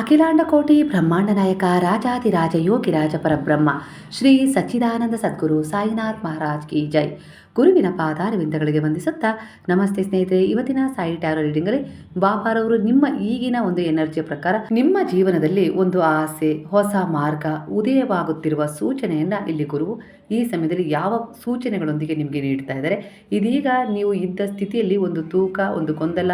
ಅಖಿಲಾಂಡ ಕೋಟಿ ಬ್ರಹ್ಮಾಂಡ ನಾಯಕ ರಾಜಾದಿರಾಜ ಯೋಗಿರಾಜ ಪರಬ್ರಹ್ಮ, ಶ್ರೀ ಸಚ್ಚಿದಾನಂದ ಸದ್ಗುರು ಸಾಯಿನಾಥ್ ಮಹಾರಾಜ್ ಕಿ ಜೈ. ಗುರುವಿನ ಪಾದಾರವಿಂದಗಳಿಗೆ ವಂದಿಸುತ್ತಾ ನಮಸ್ತೆ ಸ್ನೇಹಿತರೆ, ಇವತ್ತಿನ ಸಾಯಿ ಟ್ಯಾರೋ ರೀಡಿಂಗಲ್ಲಿ ಬಾಬಾರವರು ನಿಮ್ಮ ಈಗಿನ ಒಂದು ಎನರ್ಜಿಯ ಪ್ರಕಾರ ನಿಮ್ಮ ಜೀವನದಲ್ಲಿ ಒಂದು ಆಸೆ, ಹೊಸ ಮಾರ್ಗ, ಉದಯವಾಗುತ್ತಿರುವ ಸೂಚನೆಯನ್ನ ಇಲ್ಲಿ ಗುರು ಈ ಸಮಯದಲ್ಲಿ ಯಾವ ಸೂಚನೆಗಳೊಂದಿಗೆ ನಿಮಗೆ ನೀಡ್ತಾ ಇದ್ದಾರೆ. ಇದೀಗ ನೀವು ಇದ್ದ ಸ್ಥಿತಿಯಲ್ಲಿ ಒಂದು ತೂಕ, ಒಂದು ಗೊಂದಲ,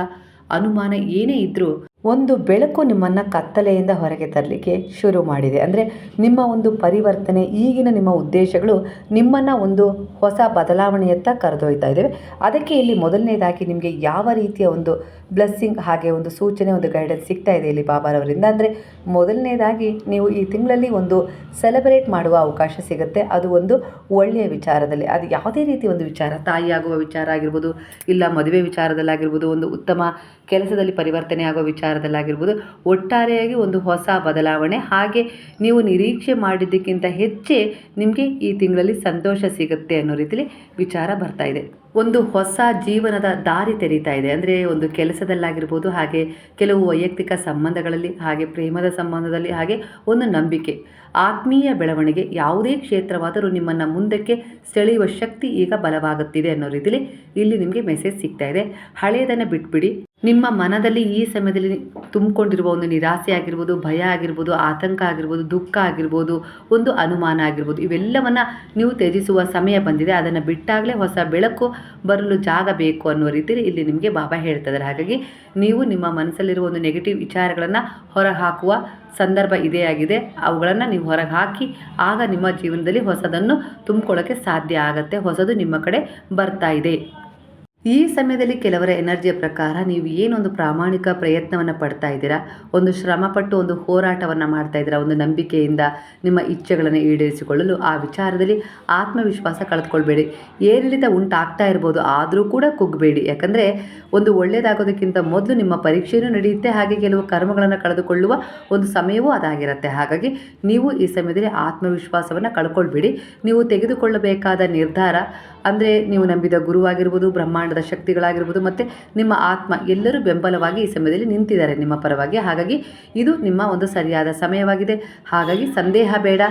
ಅನುಮಾನ ಏನೇ ಇದ್ರೂ ಒಂದು ಬೆಳಕು ನಿಮ್ಮನ್ನು ಕತ್ತಲೆಯಿಂದ ಹೊರಗೆ ತರಲಿಕ್ಕೆ ಶುರು ಮಾಡಿದೆ. ಅಂದರೆ ನಿಮ್ಮ ಒಂದು ಪರಿವರ್ತನೆ, ಈಗಿನ ನಿಮ್ಮ ಉದ್ದೇಶಗಳು ನಿಮ್ಮನ್ನು ಒಂದು ಹೊಸ ಬದಲಾವಣೆಯತ್ತ ಕರೆದೊಯ್ತಾ ಇದ್ದೇವೆ. ಅದಕ್ಕೆ ಇಲ್ಲಿ ಮೊದಲನೇದಾಗಿ ನಿಮಗೆ ಯಾವ ರೀತಿಯ ಒಂದು ಬ್ಲೆಸ್ಸಿಂಗ್ ಹಾಗೆ ಒಂದು ಸೂಚನೆ, ಒಂದು ಗೈಡೆನ್ಸ್ ಸಿಗ್ತಾ ಇದೆ ಇಲ್ಲಿ ಬಾಬಾರವರಿಂದ ಅಂದರೆ ಮೊದಲನೇದಾಗಿ ನೀವು ಈ ತಿಂಗಳಲ್ಲಿ ಒಂದು ಸೆಲೆಬ್ರೇಟ್ ಮಾಡುವ ಅವಕಾಶ ಸಿಗುತ್ತೆ. ಅದು ಒಂದು ಒಳ್ಳೆಯ ವಿಚಾರದಲ್ಲಿ. ಅದು ಯಾವುದೇ ರೀತಿ ಒಂದು ವಿಚಾರ, ತಾಯಿಯಾಗುವ ವಿಚಾರ ಆಗಿರ್ಬೋದು, ಇಲ್ಲ ಮದುವೆ ವಿಚಾರದಲ್ಲಾಗಿರ್ಬೋದು, ಒಂದು ಉತ್ತಮ ಕೆಲಸದಲ್ಲಿ ಪರಿವರ್ತನೆ ಆಗುವ ವಿಚಾರದಲ್ಲಾಗಿರ್ಬೋದು ಒಟ್ಟಾರೆಯಾಗಿ ಒಂದು ಹೊಸ ಬದಲಾವಣೆ. ಹಾಗೆ ನೀವು ನಿರೀಕ್ಷೆ ಮಾಡಿದ್ದಕ್ಕಿಂತ ಹೆಚ್ಚೇ ನಿಮಗೆ ಈ ತಿಂಗಳಲ್ಲಿ ಸಂತೋಷ ಸಿಗುತ್ತೆ ಅನ್ನೋ ರೀತಿಲಿ ವಿಚಾರ ಬರ್ತಾ ಇದೆ. ಒಂದು ಹೊಸ ಜೀವನದ ದಾರಿ ತೆರೀತಾ ಇದೆ. ಅಂದರೆ ಒಂದು ಕೆಲಸದಲ್ಲಾಗಿರ್ಬೋದು, ಹಾಗೆ ಕೆಲವು ವೈಯಕ್ತಿಕ ಸಂಬಂಧಗಳಲ್ಲಿ, ಹಾಗೆ ಪ್ರೇಮದ ಸಂಬಂಧದಲ್ಲಿ, ಹಾಗೆ ಒಂದು ನಂಬಿಕೆ. ಆತ್ಮೀಯ ಬೆಳವಣಿಗೆ ಯಾವುದೇ ಕ್ಷೇತ್ರವಾದರೂ ನಿಮ್ಮನ್ನು ಮುಂದಕ್ಕೆ ಸೆಳೆಯುವ ಶಕ್ತಿ ಈಗ ಬಲವಾಗುತ್ತಿದೆ ಅನ್ನೋ ರೀತಿಲಿ ಇಲ್ಲಿ ನಿಮಗೆ ಮೆಸೇಜ್ ಸಿಗ್ತಾ ಇದೆ. ಹಳೆಯದನ್ನು ಬಿಟ್ಬಿಡಿ. ನಿಮ್ಮ ಮನದಲ್ಲಿ ಈ ಸಮಯದಲ್ಲಿ ತುಂಬಿಕೊಂಡಿರುವ ಒಂದು ನಿರಾಸೆ ಆಗಿರ್ಬೋದು, ಭಯ ಆಗಿರ್ಬೋದು, ಆತಂಕ ಆಗಿರ್ಬೋದು, ದುಃಖ ಆಗಿರ್ಬೋದು, ಒಂದು ಅನುಮಾನ ಆಗಿರ್ಬೋದು, ಇವೆಲ್ಲವನ್ನು ನೀವು ತ್ಯಜಿಸುವ ಸಮಯ ಬಂದಿದೆ. ಅದನ್ನು ಬಿಟ್ಟಾಗಲೇ ಹೊಸ ಬೆಳಕು ಬರಲು ಜಾಗ ಬೇಕು ಅನ್ನುವ ರೀತಿಯಲ್ಲಿ ಇಲ್ಲಿ ನಿಮಗೆ ಬಾಬಾ ಹೇಳ್ತಿದ್ದಾರೆ. ಹಾಗಾಗಿ ನೀವು ನಿಮ್ಮ ಮನಸ್ಸಲ್ಲಿರುವ ಒಂದು ನೆಗೆಟಿವ್ ವಿಚಾರಗಳನ್ನು ಹೊರಹಾಕುವ ಸಂದರ್ಭ ಇದೇ ಆಗಿದೆ. ಅವುಗಳನ್ನು ನೀವು ಹೊರಗೆ ಹಾಕಿ ಆಗ ನಿಮ್ಮ ಜೀವನದಲ್ಲಿ ಹೊಸದನ್ನು ತುಂಬಿಕೊಳ್ಳೋಕ್ಕೆ ಸಾಧ್ಯ ಆಗುತ್ತೆ. ಹೊಸದು ನಿಮ್ಮ ಕಡೆ ಬರ್ತಾ ಇದೆ. ಈ ಸಮಯದಲ್ಲಿ ಕೆಲವರ ಎನರ್ಜಿಯ ಪ್ರಕಾರ ನೀವು ಏನೊಂದು ಪ್ರಾಮಾಣಿಕ ಪ್ರಯತ್ನವನ್ನು ಪಡ್ತಾ ಇದ್ದೀರಾ? ಒಂದು ಶ್ರಮಪಟ್ಟು ಒಂದು ಹೋರಾಟವನ್ನು ಮಾಡ್ತಾ ಇದ್ದೀರಾ? ಒಂದು ನಂಬಿಕೆಯಿಂದ ನಿಮ್ಮ ಇಚ್ಛೆಗಳನ್ನು ಈಡೇರಿಸಿಕೊಳ್ಳಲು ಆ ವಿಚಾರದಲ್ಲಿ ಆತ್ಮವಿಶ್ವಾಸ ಕಳೆದುಕೊಳ್ಬೇಡಿ. ಏರಿಳಿತ ಉಂಟಾಗ್ತಾ ಇರ್ಬೋದು, ಆದರೂ ಕೂಡ ಕುಗ್ಗಬೇಡಿ ಯಾಕಂದರೆ ಒಂದು ಒಳ್ಳೆಯದಾಗೋದಕ್ಕಿಂತ ಮೊದಲು ನಿಮ್ಮ ಪರೀಕ್ಷೆಯೂ ನಡೆಯುತ್ತೆ, ಹಾಗೆ ಕೆಲವು ಕರ್ಮಗಳನ್ನು ಕಳೆದುಕೊಳ್ಳುವ ಒಂದು ಸಮಯವೂ ಅದಾಗಿರುತ್ತೆ. ಹಾಗಾಗಿ ನೀವು ಈ ಸಮಯದಲ್ಲಿ ಆತ್ಮವಿಶ್ವಾಸವನ್ನು ಕಳ್ಕೊಳ್ಬೇಡಿ. ನೀವು ತೆಗೆದುಕೊಳ್ಳಬೇಕಾದ ನಿರ್ಧಾರ ಅಂದರೆ ನೀವು ನಂಬಿದ ಗುರುವಾಗಿರ್ಬೋದು, ಬ್ರಹ್ಮಾಂಡದ ಶಕ್ತಿಗಳಾಗಿರ್ಬೋದು, ಮತ್ತು ನಿಮ್ಮ ಆತ್ಮ ಎಲ್ಲರೂ ಬೆಂಬಲವಾಗಿ ಈ ಸಮಯದಲ್ಲಿ ನಿಂತಿದ್ದಾರೆ ನಿಮ್ಮ ಪರವಾಗಿ. ಹಾಗಾಗಿ ಇದು ನಿಮ್ಮ ಒಂದು ಸರಿಯಾದ ಸಮಯವಾಗಿದೆ. ಹಾಗಾಗಿ ಸಂದೇಹ ಬೇಡ.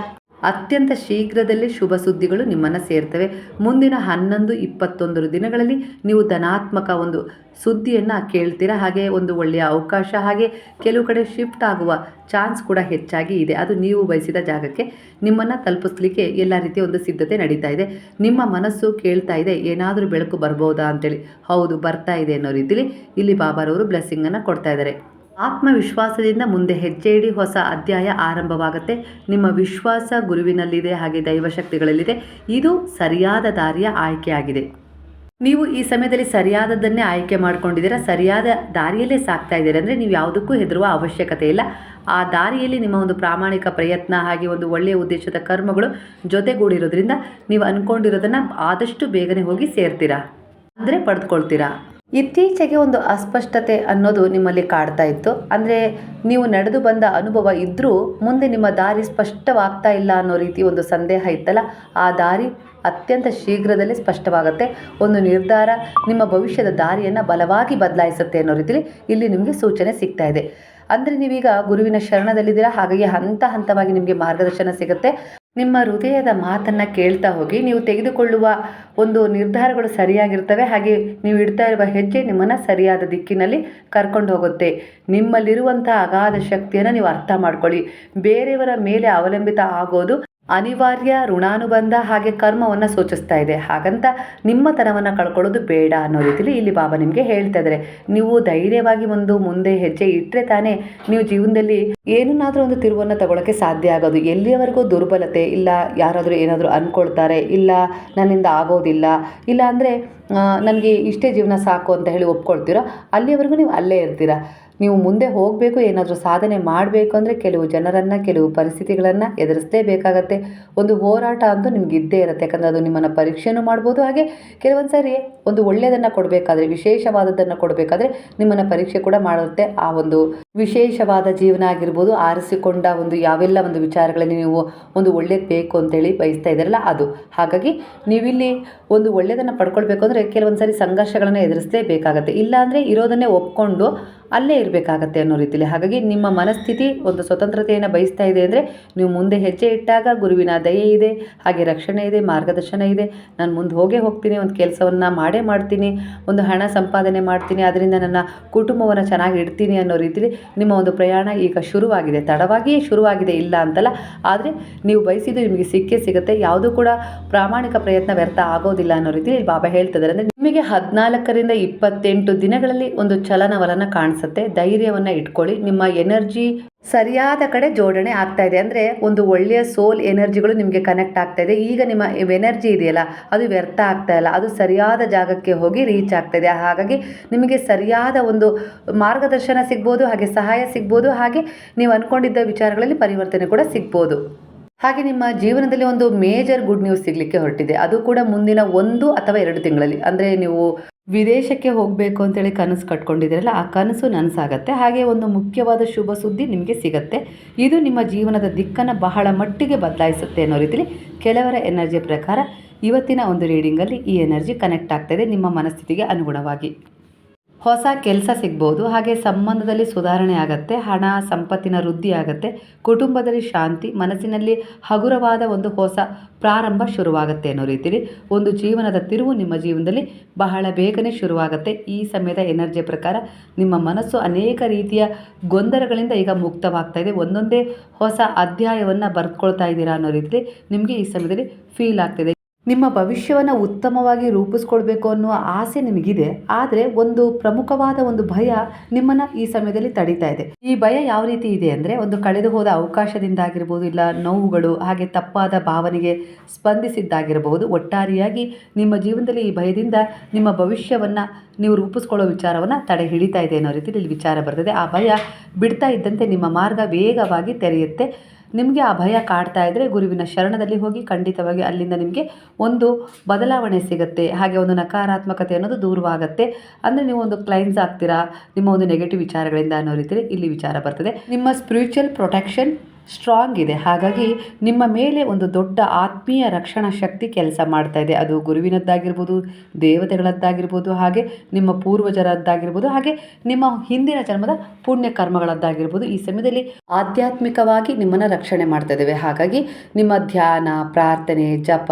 ಅತ್ಯಂತ ಶೀಘ್ರದಲ್ಲೇ ಶುಭ ಸುದ್ದಿಗಳು ನಿಮ್ಮನ್ನು ಸೇರ್ತವೆ. ಮುಂದಿನ ಹನ್ನೊಂದು ಇಪ್ಪತ್ತೊಂದು ದಿನಗಳಲ್ಲಿ ನೀವು ಧನಾತ್ಮಕ ಒಂದು ಸುದ್ದಿಯನ್ನು ಕೇಳ್ತೀರಾ? ಹಾಗೆ ಒಂದು ಒಳ್ಳೆಯ ಅವಕಾಶ. ಹಾಗೆ ಕೆಲವು ಕಡೆ ಶಿಫ್ಟ್ ಆಗುವ ಚಾನ್ಸ್ ಕೂಡ ಹೆಚ್ಚಾಗಿ ಇದೆ. ಅದು ನೀವು ಬಯಸಿದ ಜಾಗಕ್ಕೆ ನಿಮ್ಮನ್ನು ತಲುಪಿಸ್ಲಿಕ್ಕೆ ಎಲ್ಲ ರೀತಿಯ ಒಂದು ಸಿದ್ಧತೆ ನಡೀತಾ ಇದೆ. ನಿಮ್ಮ ಮನಸ್ಸು ಕೇಳ್ತಾ ಇದೆ, ಏನಾದರೂ ಬೆಳಕು ಬರ್ಬೋದಾ ಅಂತೇಳಿ. ಹೌದು, ಬರ್ತಾ ಇದೆ ಅನ್ನೋ ರೀತಿಲಿ ಇಲ್ಲಿ ಬಾಬಾರವರು ಬ್ಲೆಸ್ಸಿಂಗನ್ನು ಕೊಡ್ತಾ ಇದ್ದಾರೆ. ಆತ್ಮವಿಶ್ವಾಸದಿಂದ ಮುಂದೆ ಹೆಜ್ಜೆ ಇಡಿ ಹೊಸ ಅಧ್ಯಾಯ ಆರಂಭವಾಗುತ್ತೆ. ನಿಮ್ಮ ವಿಶ್ವಾಸ ಗುರುವಿನಲ್ಲಿದೆ, ಹಾಗೆ ದೈವಶಕ್ತಿಗಳಲ್ಲಿದೆ. ಇದು ಸರಿಯಾದ ದಾರಿಯ ಆಯ್ಕೆಯಾಗಿದೆ. ನೀವು ಈ ಸಮಯದಲ್ಲಿ ಸರಿಯಾದದ್ದನ್ನೇ ಆಯ್ಕೆ ಮಾಡ್ಕೊಂಡಿದ್ದೀರಾ? ಸರಿಯಾದ ದಾರಿಯಲ್ಲೇ ಸಾಕ್ತಾ ಇದ್ದೀರಾ ಅಂದರೆ ನೀವು ಯಾವುದಕ್ಕೂ ಹೆದರುವ ಅವಶ್ಯಕತೆ ಇಲ್ಲ. ಆ ದಾರಿಯಲ್ಲಿ ನಿಮ್ಮ ಒಂದು ಪ್ರಾಮಾಣಿಕ ಪ್ರಯತ್ನ, ಹಾಗೆ ಒಂದು ಒಳ್ಳೆಯ ಉದ್ದೇಶದ ಕರ್ಮಗಳು ಜೊತೆಗೂಡಿರೋದ್ರಿಂದ ನೀವು ಅಂದ್ಕೊಂಡಿರೋದನ್ನು ಆದಷ್ಟು ಬೇಗನೆ ಹೋಗಿ ಸೇರ್ತೀರಾ? ಅಂದರೆ ಪಡೆದುಕೊಳ್ತೀರಾ ಇತ್ತೀಚೆಗೆ ಒಂದು ಅಸ್ಪಷ್ಟತೆ ಅನ್ನೋದು ನಿಮ್ಮಲ್ಲಿ ಕಾಡ್ತಾ ಇತ್ತು. ಅಂದರೆ ನೀವು ನಡೆದು ಬಂದ ಅನುಭವ ಇದ್ದರೂ ಮುಂದೆ ನಿಮ್ಮ ದಾರಿ ಸ್ಪಷ್ಟವಾಗ್ತಾ ಇಲ್ಲ ಅನ್ನೋ ರೀತಿ ಒಂದು ಸಂದೇಹ ಇತ್ತಲ್ಲ, ಆ ದಾರಿ ಅತ್ಯಂತ ಶೀಘ್ರದಲ್ಲಿ ಸ್ಪಷ್ಟವಾಗುತ್ತೆ. ಒಂದು ನಿರ್ಧಾರ ನಿಮ್ಮ ಭವಿಷ್ಯದ ದಾರಿಯನ್ನು ಬಲವಾಗಿ ಬದಲಾಯಿಸುತ್ತೆ ಅನ್ನೋ ರೀತಿಯಲ್ಲಿ ಇಲ್ಲಿ ನಿಮಗೆ ಸೂಚನೆ ಸಿಗ್ತಾ ಇದೆ. ಅಂದರೆ ನೀವೀಗ ಗುರುವಿನ ಶರಣದಲ್ಲಿದ್ದೀರಾ? ಹಾಗಾಗಿ ಹಂತ ಹಂತವಾಗಿ ನಿಮಗೆ ಮಾರ್ಗದರ್ಶನ ಸಿಗುತ್ತೆ. ನಿಮ್ಮ ಹೃದಯದ ಮಾತನ್ನು ಕೇಳ್ತಾ ಹೋಗಿ ನೀವು ತೆಗೆದುಕೊಳ್ಳುವ ಒಂದು ನಿರ್ಧಾರಗಳು ಸರಿಯಾಗಿರ್ತವೆ. ಹಾಗೆ ನೀವು ಇಡ್ತಾ ಇರುವ ಹೆಜ್ಜೆ ನಿಮ್ಮನ್ನು ಸರಿಯಾದ ದಿಕ್ಕಿನಲ್ಲಿ ಕರ್ಕೊಂಡು ಹೋಗುತ್ತೆ. ನಿಮ್ಮಲ್ಲಿರುವಂಥ ಅಗಾಧ ಶಕ್ತಿಯನ್ನು ನೀವು ಅರ್ಥ ಮಾಡ್ಕೊಳ್ಳಿ. ಬೇರೆಯವರ ಮೇಲೆ ಅವಲಂಬಿತ ಆಗೋದು ಅನಿವಾರ್ಯ ಋಣಾನುಬಂಧ ಹಾಗೆ ಕರ್ಮವನ್ನು ಸೂಚಿಸ್ತಾ ಇದೆ. ಹಾಗಂತ ನಿಮ್ಮ ತನವನ್ನು ಕಳ್ಕೊಳ್ಳೋದು ಬೇಡ ಅನ್ನೋ ರೀತಿಲಿ ಇಲ್ಲಿ ಬಾಬಾ ನಿಮಗೆ ಹೇಳ್ತಾ ಇದ್ದಾರೆ ನೀವು ಧೈರ್ಯವಾಗಿ ಒಂದು ಮುಂದೆ ಹೆಜ್ಜೆ ಇಟ್ಟರೆ ತಾನೇ ನೀವು ಜೀವನದಲ್ಲಿ ಏನನ್ನಾದರೂ ಒಂದು ತಿರುವನ್ನು ತಗೊಳ್ಳೋಕ್ಕೆ ಸಾಧ್ಯ ಆಗೋದು. ಎಲ್ಲಿಯವರೆಗೂ ದುರ್ಬಲತೆ ಇಲ್ಲ, ಯಾರಾದರೂ ಏನಾದರೂ ಅಂದ್ಕೊಳ್ತಾರೆ ಇಲ್ಲ ನನ್ನಿಂದ ಆಗೋದಿಲ್ಲ, ಇಲ್ಲ ಅಂದರೆ ನನಗೆ ಇಷ್ಟೇ ಜೀವನ ಸಾಕು ಅಂತ ಹೇಳಿ ಒಪ್ಕೊಳ್ತೀರೋ ಅಲ್ಲಿಯವರೆಗೂ ನೀವು ಅಲ್ಲೇ ಇರ್ತೀರ? ನೀವು ಮುಂದೆ ಹೋಗಬೇಕು, ಏನಾದರೂ ಸಾಧನೆ ಮಾಡಬೇಕು ಅಂದರೆ ಕೆಲವು ಜನರನ್ನು, ಕೆಲವು ಪರಿಸ್ಥಿತಿಗಳನ್ನು ಎದುರಿಸಲೇಬೇಕಾಗತ್ತೆ. ಒಂದು ಹೋರಾಟ ಅಂತೂ ನಿಮ್ಗೆ ಇದ್ದೇ ಇರುತ್ತೆ. ಯಾಕಂದರೆ ಅದು ನಿಮ್ಮನ್ನು ಪರೀಕ್ಷೆನೂ ಮಾಡ್ಬೋದು, ಹಾಗೆ ಕೆಲವೊಂದು ಸಾರಿ ಒಂದು ಒಳ್ಳೆಯದನ್ನು ಕೊಡಬೇಕಾದ್ರೆ, ವಿಶೇಷವಾದದ್ದನ್ನು ಕೊಡಬೇಕಾದ್ರೆ ನಿಮ್ಮನ್ನು ಪರೀಕ್ಷೆ ಕೂಡ ಮಾಡುತ್ತೆ. ಆ ಒಂದು ವಿಶೇಷವಾದ ಜೀವನ ಆಗಿರ್ಬೋದು, ಆರಿಸಿಕೊಂಡ ಒಂದು ಯಾವೆಲ್ಲ ಒಂದು ವಿಚಾರಗಳಲ್ಲಿ ನೀವು ಒಂದು ಒಳ್ಳೇದು ಬೇಕು ಅಂತೇಳಿ ಬಯಸ್ತಾ ಇದ್ದೀರಲ್ಲ ಅದು. ಹಾಗಾಗಿ ನೀವಿಲ್ಲಿ ಒಂದು ಒಳ್ಳೆಯದನ್ನು ಪಡ್ಕೊಳ್ಬೇಕು ಅಂದರೆ ಕೆಲವೊಂದು ಸಾರಿ ಸಂಘರ್ಷಗಳನ್ನು ಎದುರಿಸಲೇಬೇಕಾಗತ್ತೆ. ಇಲ್ಲಾಂದರೆ ಇರೋದನ್ನೇ ಒಪ್ಕೊಂಡು ಅಲ್ಲೇ ಇರಬೇಕಾಗತ್ತೆ ಅನ್ನೋ ರೀತಿಯಲ್ಲಿ ಹಾಗಾಗಿ ನಿಮ್ಮ ಮನಸ್ಥಿತಿ ಒಂದು ಸ್ವತಂತ್ರತೆಯನ್ನು ಬಯಸ್ತಾ ಇದೆ ಅಂದರೆ ನೀವು ಮುಂದೆ ಹೆಜ್ಜೆ ಇಟ್ಟಾಗ ಗುರುವಿನ ದಯೆ ಇದೆ, ಹಾಗೆ ರಕ್ಷಣೆ ಇದೆ, ಮಾರ್ಗದರ್ಶನ ಇದೆ. ನಾನು ಮುಂದೆ ಹೋಗೇ ಹೋಗ್ತೀನಿ, ಒಂದು ಕೆಲಸವನ್ನು ಮಾಡೇ ಮಾಡ್ತೀನಿ, ಒಂದು ಹಣ ಸಂಪಾದನೆ ಮಾಡ್ತೀನಿ ಅದರಿಂದ ನನ್ನ ಕುಟುಂಬವನ್ನು ಚೆನ್ನಾಗಿ ಇಡ್ತೀನಿ ಅನ್ನೋ ರೀತಿಯಲ್ಲಿ ನಿಮ್ಮ ಒಂದು ಪ್ರಯಾಣ ಈಗ ಶುರುವಾಗಿದೆ. ತಡವಾಗಿಯೇ ಶುರುವಾಗಿದೆ, ಇಲ್ಲ ಅಂತಲ್ಲ. ಆದರೆ ನೀವು ಬಯಸಿದ್ದು ನಿಮಗೆ ಸಿಕ್ಕೇ ಸಿಗುತ್ತೆ. ಯಾವುದೂ ಕೂಡ ಪ್ರಾಮಾಣಿಕ ಪ್ರಯತ್ನ ವ್ಯರ್ಥ ಆಗೋದಿಲ್ಲ ಅನ್ನೋ ರೀತಿಯಲ್ಲಿ ಬಾಬಾ ಹೇಳ್ತಿದ್ದಾರೆ. ಅಂದರೆ ನಿಮಗೆ ಹದಿನಾಲ್ಕರಿಂದ ಇಪ್ಪತ್ತೆಂಟು ದಿನಗಳಲ್ಲಿ ಒಂದು ಚಲನವಲನ ಕಾಣಿಸುತ್ತೆ. ಧೈರ್ಯವನ್ನು ಇಟ್ಕೊಳ್ಳಿ. ನಿಮ್ಮ ಎನರ್ಜಿ ಸರಿಯಾದ ಕಡೆ ಜೋಡಣೆ ಆಗ್ತಾ ಇದೆ. ಅಂದರೆ ಒಂದು ಒಳ್ಳೆಯ ಸೋಲ್ ಎನರ್ಜಿಗಳು ನಿಮಗೆ ಕನೆಕ್ಟ್ ಆಗ್ತಾ ಇದೆ. ಈಗ ನಿಮ್ಮ ಎನರ್ಜಿ ಇದೆಯಲ್ಲ, ಅದು ವ್ಯರ್ಥ ಆಗ್ತಾ ಇಲ್ಲ. ಅದು ಸರಿಯಾದ ಜಾಗಕ್ಕೆ ಹೋಗಿ ರೀಚ್ ಆಗ್ತಾ ಇದೆ. ಹಾಗಾಗಿ ನಿಮಗೆ ಸರಿಯಾದ ಒಂದು ಮಾರ್ಗದರ್ಶನ ಸಿಗ್ಬೋದು, ಹಾಗೆ ಸಹಾಯ ಸಿಗ್ಬೋದು, ಹಾಗೆ ನೀವು ಅಂದ್ಕೊಂಡಿದ್ದ ವಿಚಾರಗಳಲ್ಲಿ ಪರಿವರ್ತನೆ ಕೂಡ ಸಿಗ್ಬೋದು. ಹಾಗೆ ನಿಮ್ಮ ಜೀವನದಲ್ಲಿ ಒಂದು ಮೇಜರ್ ಗುಡ್ ನ್ಯೂಸ್ ಸಿಗಲಿಕ್ಕೆ ಹೊರಟಿದೆ. ಅದು ಕೂಡ ಮುಂದಿನ ಒಂದು ಅಥವಾ ಎರಡು ತಿಂಗಳಲ್ಲಿ. ಅಂದರೆ ನೀವು ವಿದೇಶಕ್ಕೆ ಹೋಗಬೇಕು ಅಂತೇಳಿ ಕನಸು ಕಟ್ಕೊಂಡಿದ್ದೀರಲ್ಲ, ಆ ಕನಸು ನನಸಾಗತ್ತೆ. ಹಾಗೆ ಒಂದು ಮುಖ್ಯವಾದ ಶುಭ ಸುದ್ದಿ ನಿಮಗೆ ಸಿಗತ್ತೆ. ಇದು ನಿಮ್ಮ ಜೀವನದ ದಿಕ್ಕನ್ನು ಬಹಳ ಮಟ್ಟಿಗೆ ಬದಲಾಯಿಸುತ್ತೆ ಅನ್ನೋ ರೀತಿಲಿ ಕೆಲವರ ಎನರ್ಜಿ ಪ್ರಕಾರ ಇವತ್ತಿನ ಒಂದು ರೀಡಿಂಗಲ್ಲಿ ಈ ಎನರ್ಜಿ ಕನೆಕ್ಟ್ ಆಗ್ತಾಯಿದೆ ನಿಮ್ಮ ಮನಸ್ಥಿತಿಗೆ ಅನುಗುಣವಾಗಿ. ಹೊಸ ಕೆಲಸ ಸಿಗ್ಬೋದು, ಹಾಗೆ ಸಂಬಂಧದಲ್ಲಿ ಸುಧಾರಣೆ ಆಗುತ್ತೆ, ಹಣ, ಸಂಪತ್ತಿನ ವೃದ್ಧಿ ಆಗುತ್ತೆ, ಕುಟುಂಬದಲ್ಲಿ ಶಾಂತಿ, ಮನಸ್ಸಿನಲ್ಲಿ ಹಗುರವಾದ ಒಂದು ಹೊಸ ಪ್ರಾರಂಭ ಶುರುವಾಗುತ್ತೆ ಅನ್ನೋ ರೀತಿಯಲ್ಲಿ ಒಂದು ಜೀವನದ ತಿರುವು ನಿಮ್ಮ ಜೀವನದಲ್ಲಿ ಬಹಳ ಬೇಗನೆ ಶುರುವಾಗುತ್ತೆ. ಈ ಸಮಯದ ಎನರ್ಜಿ ಪ್ರಕಾರ ನಿಮ್ಮ ಮನಸ್ಸು ಅನೇಕ ರೀತಿಯ ಗೊಂದಲಗಳಿಂದ ಈಗ ಮುಕ್ತವಾಗ್ತಾ ಇದೆ. ಒಂದೊಂದೇ ಹೊಸ ಅಧ್ಯಾಯವನ್ನು ಬರ್ಕೊಳ್ತಾ ಇದ್ದೀರಾ ಅನ್ನೋ ರೀತಿಯಲ್ಲಿ ನಿಮಗೆ ಈ ಸಮಯದಲ್ಲಿ ಫೀಲ್ ಆಗ್ತಿದೆ. ನಿಮ್ಮ ಭವಿಷ್ಯವನ್ನು ಉತ್ತಮವಾಗಿ ರೂಪಿಸ್ಕೊಳ್ಬೇಕು ಅನ್ನುವ ಆಸೆ ನಿಮಗಿದೆ, ಆದರೆ ಒಂದು ಪ್ರಮುಖವಾದ ಒಂದು ಭಯ ನಿಮ್ಮನ್ನು ಈ ಸಮಯದಲ್ಲಿ ತಡೀತಾ ಇದೆ. ಈ ಭಯ ಯಾವ ರೀತಿ ಇದೆ ಅಂದರೆ, ಒಂದು ಕಳೆದು ಹೋದ ಅವಕಾಶದಿಂದ ಇಲ್ಲ ನೋವುಗಳು, ಹಾಗೆ ತಪ್ಪಾದ ಭಾವನೆಗೆ ಸ್ಪಂದಿಸಿದ್ದಾಗಿರಬಹುದು ಒಟ್ಟಾರೆಯಾಗಿ ನಿಮ್ಮ ಜೀವನದಲ್ಲಿ ಈ ಭಯದಿಂದ ನಿಮ್ಮ ಭವಿಷ್ಯವನ್ನು ನೀವು ರೂಪಿಸ್ಕೊಳ್ಳೋ ವಿಚಾರವನ್ನು ತಡೆ ಹಿಡಿತಾ ಇದೆ ಅನ್ನೋ ರೀತಿಯಲ್ಲಿ ವಿಚಾರ ಬರ್ತದೆ. ಆ ಭಯ ಬಿಡ್ತಾ ಇದ್ದಂತೆ ನಿಮ್ಮ ಮಾರ್ಗ ವೇಗವಾಗಿ ತೆರೆಯುತ್ತೆ. ನಿಮಗೆ ಆ ಭಯ ಕಾಡ್ತಾ ಇದ್ದರೆ ಗುರುವಿನ ಶರಣದಲ್ಲಿ ಹೋಗಿ ಖಂಡಿತವಾಗಿ ಅಲ್ಲಿಂದ ನಿಮಗೆ ಒಂದು ಬದಲಾವಣೆ ಸಿಗುತ್ತೆ. ಹಾಗೆ ಒಂದು ನಕಾರಾತ್ಮಕತೆ ಅನ್ನೋದು ದೂರವಾಗುತ್ತೆ. ಅಂದರೆ ನೀವು ಒಂದು ಕ್ಲೈನ್ಸ್ ಆಗ್ತೀರಾ? ನಿಮ್ಮ ಒಂದು ನೆಗೆಟಿವ್ ವಿಚಾರಗಳಿಂದ ಅನ್ನೋ ರೀತಿಯಲ್ಲಿ ಇಲ್ಲಿ ವಿಚಾರ ಬರ್ತದೆ. ನಿಮ್ಮ ಸ್ಪಿರಿಚುವಲ್ ಪ್ರೊಟೆಕ್ಷನ್ ಸ್ಟ್ರಾಂಗ್ ಇದೆ. ಹಾಗಾಗಿ ನಿಮ್ಮ ಮೇಲೆ ಒಂದು ದೊಡ್ಡ ಆತ್ಮೀಯ ರಕ್ಷಣಾ ಶಕ್ತಿ ಕೆಲಸ ಮಾಡ್ತಾ ಇದೆ. ಅದು ಗುರುವಿನದ್ದಾಗಿರ್ಬೋದು, ದೇವತೆಗಳದ್ದಾಗಿರ್ಬೋದು, ಹಾಗೆ ನಿಮ್ಮ ಪೂರ್ವಜರದ್ದಾಗಿರ್ಬೋದು, ಹಾಗೆ ನಿಮ್ಮ ಹಿಂದಿನ ಜನ್ಮದ ಪುಣ್ಯ ಕರ್ಮಗಳದ್ದಾಗಿರ್ಬೋದು ಈ ಸಮಯದಲ್ಲಿ ಆಧ್ಯಾತ್ಮಿಕವಾಗಿ ನಿಮ್ಮನ್ನು ರಕ್ಷಣೆ ಮಾಡ್ತಾ ಇದ್ದೇವೆ. ಹಾಗಾಗಿ ನಿಮ್ಮ ಧ್ಯಾನ, ಪ್ರಾರ್ಥನೆ, ಜಪ,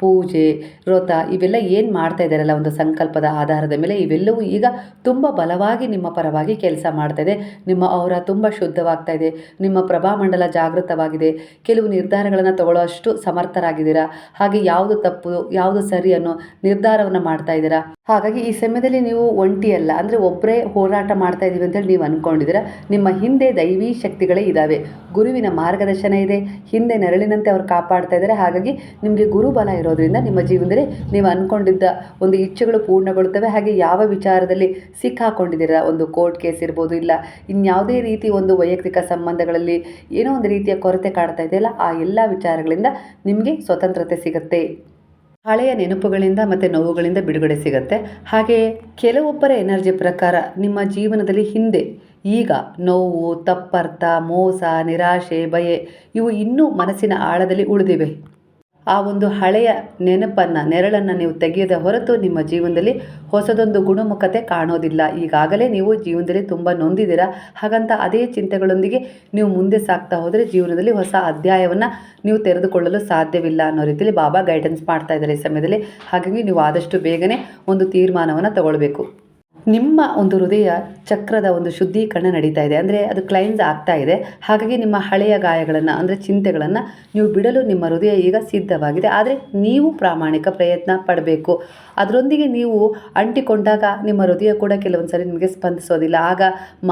ಪೂಜೆ, ವ್ರತ ಇವೆಲ್ಲ ಏನು ಮಾಡ್ತಾ ಇದ್ದಾರಲ್ಲ, ಒಂದು ಸಂಕಲ್ಪದ ಆಧಾರದ ಮೇಲೆ ಇವೆಲ್ಲವೂ ಈಗ ತುಂಬ ಬಲವಾಗಿ ನಿಮ್ಮ ಪರವಾಗಿ ಕೆಲಸ ಮಾಡ್ತಾ ಇದೆ. ನಿಮ್ಮ ಅವರ ತುಂಬ ಶುದ್ಧವಾಗ್ತಾ ಇದೆ. ನಿಮ್ಮ ಪ್ರಭಾಮಂಡಲ ಜಾಗೃತವಾಗಿದೆ. ಕೆಲವು ನಿರ್ಧಾರಗಳನ್ನು ತಗೊಳ್ಳೋ ಅಷ್ಟು ಸಮರ್ಥರಾಗಿದ್ದೀರಾ? ಹಾಗೆ ಯಾವುದು ತಪ್ಪು, ಯಾವುದು ಸರಿ ಅನ್ನೋ ನಿರ್ಧಾರವನ್ನು ಮಾಡ್ತಾ ಇದ್ದೀರಾ? ಹಾಗಾಗಿ ಈ ಸಮಯದಲ್ಲಿ ನೀವು ಒಂಟಿಯಲ್ಲ ಅಂದರೆ ಒಬ್ಬರೇ ಹೋರಾಟ ಮಾಡ್ತಾ ಇದ್ದೀವಿ ಅಂತೇಳಿ ನೀವು ಅಂದ್ಕೊಂಡಿದ್ದೀರಾ ನಿಮ್ಮ ಹಿಂದೆ ದೈವಿ ಶಕ್ತಿಗಳೇ ಇದ್ದಾವೆ ಗುರುವಿನ ಮಾರ್ಗದರ್ಶನ ಇದೆ, ಹಿಂದೆ ನೆರಳಿನಂತೆ ಅವರು ಕಾಪಾಡ್ತಾ ಇದ್ದಾರೆ. ಹಾಗಾಗಿ ನಿಮಗೆ ಗುರುಬಲ ಇರೋದ್ರಿಂದ ನಿಮ್ಮ ಜೀವನದಲ್ಲಿ ನೀವು ಅಂದ್ಕೊಂಡಿದ್ದ ಒಂದು ಇಚ್ಛೆಗಳು ಪೂರ್ಣಗೊಳ್ಳುತ್ತವೆ. ಹಾಗೆ ಯಾವ ವಿಚಾರದಲ್ಲಿ ಸಿಕ್ಕಾಕೊಂಡಿದ್ದೀರಾ? ಒಂದು ಕೋರ್ಟ್ ಕೇಸ್ ಇರ್ಬೋದು, ಇಲ್ಲ ಇನ್ಯಾವುದೇ ರೀತಿ ಒಂದು ವೈಯಕ್ತಿಕ ಸಂಬಂಧಗಳಲ್ಲಿ ಏನೋ ಒಂದು ರೀತಿಯ ಕೊರತೆ ಕಾಡ್ತಾ ಇದೆಯಲ್ಲ ಆ ಎಲ್ಲ ವಿಚಾರಗಳಿಂದ ನಿಮಗೆ ಸ್ವತಂತ್ರತೆ ಸಿಗುತ್ತೆ. ಹಳೆಯ ನೆನಪುಗಳಿಂದ ಮತ್ತು ನೋವುಗಳಿಂದ ಬಿಡುಗಡೆ ಸಿಗುತ್ತೆ. ಹಾಗೆ ಕೆಲವೊಬ್ಬರ ಎನರ್ಜಿ ಪ್ರಕಾರ ನಿಮ್ಮ ಜೀವನದಲ್ಲಿ ಹಿಂದೆ ಈಗ ನೋವು, ತಪ್ಪರ್ಥ, ಮೋಸ, ನಿರಾಶೆ, ಭಯ ಇವು ಇನ್ನೂ ಮನಸ್ಸಿನ ಆಳದಲ್ಲಿ ಉಳಿದಿವೆ. ಆ ಒಂದು ಹಳೆಯ ನೆನಪನ್ನು, ನೆರಳನ್ನು ನೀವು ತೆಗೆಯದ ಹೊರತು ನಿಮ್ಮ ಜೀವನದಲ್ಲಿ ಹೊಸದೊಂದು ಗುಣಮುಖತೆ ಕಾಣೋದಿಲ್ಲ. ಈಗಾಗಲೇ ನೀವು ಜೀವನದಲ್ಲಿ ತುಂಬ ನೊಂದಿದ್ದೀರಾ? ಹಾಗಂತ ಅದೇ ಚಿಂತೆಗಳೊಂದಿಗೆ ನೀವು ಮುಂದೆ ಸಾಗ್ತಾ ಹೋದರೆ ಜೀವನದಲ್ಲಿ ಹೊಸ ಅಧ್ಯಾಯವನ್ನು ನೀವು ತೆರೆದುಕೊಳ್ಳಲು ಸಾಧ್ಯವಿಲ್ಲ ಅನ್ನೋ ರೀತಿಯಲ್ಲಿ ಬಾಬಾ ಗೈಡೆನ್ಸ್ ಮಾಡ್ತಾ ಇದ್ದಾರೆ ಈ ಸಮಯದಲ್ಲಿ. ಹಾಗಾಗಿ ನೀವು ಆದಷ್ಟು ಬೇಗನೆ ಒಂದು ತೀರ್ಮಾನವನ್ನು ತಗೊಳ್ಬೇಕು. ನಿಮ್ಮ ಒಂದು ಹೃದಯ ಚಕ್ರದ ಒಂದು ಶುದ್ಧೀಕರಣ ನಡೀತಾ ಇದೆ. ಅಂದರೆ ಅದು ಕ್ಲೈನ್ಸ್ ಆಗ್ತಾ ಇದೆ. ಹಾಗಾಗಿ ನಿಮ್ಮ ಹಳೆಯ ಗಾಯಗಳನ್ನು, ಅಂದರೆ ಚಿಂತೆಗಳನ್ನು ನೀವು ಬಿಡಲು ನಿಮ್ಮ ಹೃದಯ ಈಗ ಸಿದ್ಧವಾಗಿದೆ. ಆದರೆ ನೀವು ಪ್ರಾಮಾಣಿಕ ಪ್ರಯತ್ನ ಪಡಬೇಕು. ಅದರೊಂದಿಗೆ ನೀವು ಅಂಟಿಕೊಂಡಾಗ ನಿಮ್ಮ ಹೃದಯ ಕೂಡ ಕೆಲವೊಂದು ಸರಿ ನಿಮಗೆ ಸ್ಪಂದಿಸೋದಿಲ್ಲ. ಆಗ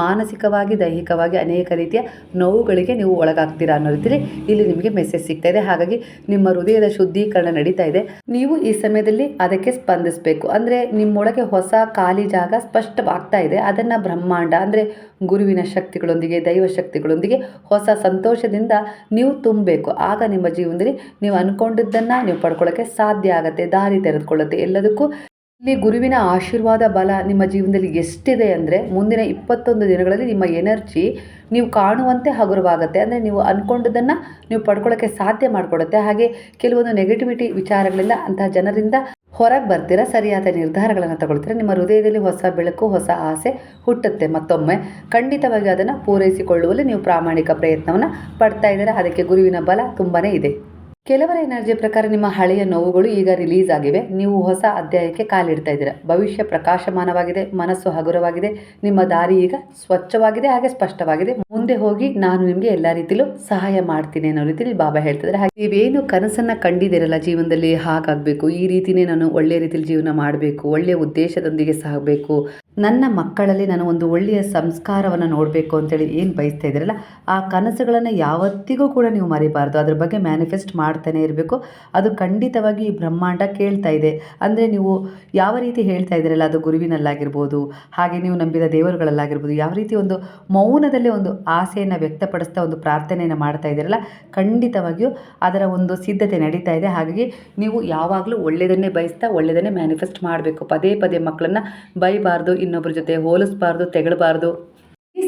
ಮಾನಸಿಕವಾಗಿ, ದೈಹಿಕವಾಗಿ ಅನೇಕ ರೀತಿಯ ನೋವುಗಳಿಗೆ ನೀವು ಒಳಗಾಗ್ತೀರಾ ಅನ್ನೋ ರೀತಿಯಲ್ಲಿ ಇಲ್ಲಿ ನಿಮಗೆ ಮೆಸೇಜ್ ಸಿಗ್ತಾ ಇದೆ. ಹಾಗಾಗಿ ನಿಮ್ಮ ಹೃದಯದ ಶುದ್ಧೀಕರಣ ನಡೀತಾ ಇದೆ. ನೀವು ಈ ಸಮಯದಲ್ಲಿ ಅದಕ್ಕೆ ಸ್ಪಂದಿಸಬೇಕು. ಅಂದರೆ ನಿಮ್ಮೊಳಗೆ ಹೊಸ ಖಾಲಿ ಜಾಗ ಸ್ಪಷ್ಟವಾಗ್ತಾ ಇದೆ. ಅದನ್ನು ಬ್ರಹ್ಮಾಂಡ, ಅಂದರೆ ಗುರುವಿನ ಶಕ್ತಿಗಳೊಂದಿಗೆ, ದೈವ ಶಕ್ತಿಗಳೊಂದಿಗೆ ಹೊಸ ಸಂತೋಷದಿಂದ ನೀವು ತುಂಬಬೇಕು. ಆಗ ನಿಮ್ಮ ಜೀವನದಲ್ಲಿ ನೀವು ಅಂದ್ಕೊಂಡಿದ್ದನ್ನು ನೀವು ಪಡ್ಕೊಳ್ಳೋಕ್ಕೆ ಸಾಧ್ಯ ಆಗುತ್ತೆ. ದಾರಿ ತೆರೆದುಕೊಳ್ಳುತ್ತೆ. ಎಲ್ಲದಕ್ಕೂ ಇಲ್ಲಿ ಗುರುವಿನ ಆಶೀರ್ವಾದ ಬಲ ನಿಮ್ಮ ಜೀವನದಲ್ಲಿ ಎಷ್ಟಿದೆ ಅಂದರೆ ಮುಂದಿನ ಇಪ್ಪತ್ತೊಂದು ದಿನಗಳಲ್ಲಿ ನಿಮ್ಮ ಎನರ್ಜಿ ನೀವು ಕಾಣುವಂತೆ ಹಗುರವಾಗುತ್ತೆ. ಅಂದರೆ ನೀವು ಅಂದ್ಕೊಂಡದನ್ನು ನೀವು ಪಡ್ಕೊಳ್ಳೋಕ್ಕೆ ಸಾಧ್ಯ ಮಾಡಿಕೊಡುತ್ತೆ. ಹಾಗೆ ಕೆಲವೊಂದು ನೆಗೆಟಿವಿಟಿ ವಿಚಾರಗಳಿಂದ ಅಂತಹ ಜನರಿಂದ ಹೊರಗೆ ಬರ್ತೀರಾ? ಸರಿಯಾದ ನಿರ್ಧಾರಗಳನ್ನು ತಗೊಳ್ತೀರಾ? ನಿಮ್ಮ ಹೃದಯದಲ್ಲಿ ಹೊಸ ಬೆಳಕು, ಹೊಸ ಆಸೆ ಹುಟ್ಟುತ್ತೆ. ಮತ್ತೊಮ್ಮೆ ಖಂಡಿತವಾಗಿ ಅದನ್ನು ಪೂರೈಸಿಕೊಳ್ಳುವಲ್ಲಿ ನೀವು ಪ್ರಾಮಾಣಿಕ ಪ್ರಯತ್ನವನ್ನು ಪಡ್ತಾ ಇದ್ದೀರಾ? ಅದಕ್ಕೆ ಗುರುವಿನ ಬಲ ತುಂಬಾ ಇದೆ. ಕೆಲವರ ಎನರ್ಜಿ ಪ್ರಕಾರ ನಿಮ್ಮ ಹಳೆಯ ನೋವುಗಳು ಈಗ ರಿಲೀಸ್ ಆಗಿವೆ. ನೀವು ಹೊಸ ಅಧ್ಯಾಯಕ್ಕೆ ಕಾಲಿಡ್ತಾ ಇದ್ದೀರಾ. ಭವಿಷ್ಯ ಪ್ರಕಾಶಮಾನವಾಗಿದೆ, ಮನಸ್ಸು ಹಗುರವಾಗಿದೆ, ನಿಮ್ಮ ದಾರಿ ಈಗ ಸ್ವಚ್ಛವಾಗಿದೆ, ಹಾಗೆ ಸ್ಪಷ್ಟವಾಗಿದೆ. ಮುಂದೆ ಹೋಗಿ ನಾನು ನಿಮಗೆ ಎಲ್ಲ ರೀತಿಲೂ ಸಹಾಯ ಮಾಡ್ತೀನಿ ಅನ್ನೋ ರೀತಿಲಿ ಬಾಬಾ ಹೇಳ್ತಿದ್ದಾರೆ. ಹಾಗೆ ನೀವೇನು ಕನಸನ್ನ ಕಂಡಿದ್ದೀರಲ್ಲ ಜೀವನದಲ್ಲಿ ಹಾಗಾಗಬೇಕು, ಈ ರೀತಿನೇ ನಾನು ಒಳ್ಳೆಯ ರೀತಿಲಿ ಜೀವನ ಮಾಡಬೇಕು ಒಳ್ಳೆಯ ಉದ್ದೇಶದೊಂದಿಗೆ ಸಾಗಬೇಕು, ನನ್ನ ಮಕ್ಕಳಲ್ಲಿ ನಾನು ಒಂದು ಒಳ್ಳೆಯ ಸಂಸ್ಕಾರವನ್ನು ನೋಡಬೇಕು ಅಂತೇಳಿ ಏನು ಬಯಸ್ತಾ ಇದ್ದೀರಲ್ಲ, ಆ ಕನಸುಗಳನ್ನು ಯಾವತ್ತಿಗೂ ಕೂಡ ನೀವು ಮರಿಬಾರ್ದು. ಅದ್ರ ಬಗ್ಗೆ ಮ್ಯಾನಿಫೆಸ್ಟ್ ಮಾಡ್ತಾನೆ ಇರಬೇಕು. ಅದು ಖಂಡಿತವಾಗಿ ಈ ಬ್ರಹ್ಮಾಂಡ ಕೇಳ್ತಾ ಇದೆ. ಅಂದರೆ ನೀವು ಯಾವ ರೀತಿ ಹೇಳ್ತಾ ಇದ್ದೀರಲ್ಲ, ಅದು ಗುರುವಿನಲ್ಲಾಗಿರ್ಬೋದು, ಹಾಗೆ ನೀವು ನಂಬಿದ ದೇವರುಗಳಲ್ಲಾಗಿರ್ಬೋದು, ಯಾವ ರೀತಿ ಒಂದು ಮೌನದಲ್ಲೇ ಒಂದು ಆಸೆಯನ್ನು ವ್ಯಕ್ತಪಡಿಸ್ತಾ ಒಂದು ಪ್ರಾರ್ಥನೆಯನ್ನು ಮಾಡ್ತಾ ಇದ್ದೀರಲ್ಲ, ಖಂಡಿತವಾಗಿಯೂ ಅದರ ಒಂದು ಸಿದ್ಧತೆ ನಡೀತಾ ಇದೆ. ಹಾಗಾಗಿ ನೀವು ಯಾವಾಗಲೂ ಒಳ್ಳೆಯದನ್ನೇ ಬಯಸ್ತಾ ಒಳ್ಳೆಯದನ್ನೇ ಮ್ಯಾನಿಫೆಸ್ಟ್ ಮಾಡಬೇಕು. ಪದೇ ಪದೇ ಮಕ್ಕಳನ್ನು ಬೈಬಾರ್ದು ಇನ್ನೊಬ್ಬರ ಜೊತೆ ಹೋಲಿಸ್ಬಾರ್ದು, ತೆಗಳಬಾರ್ದು.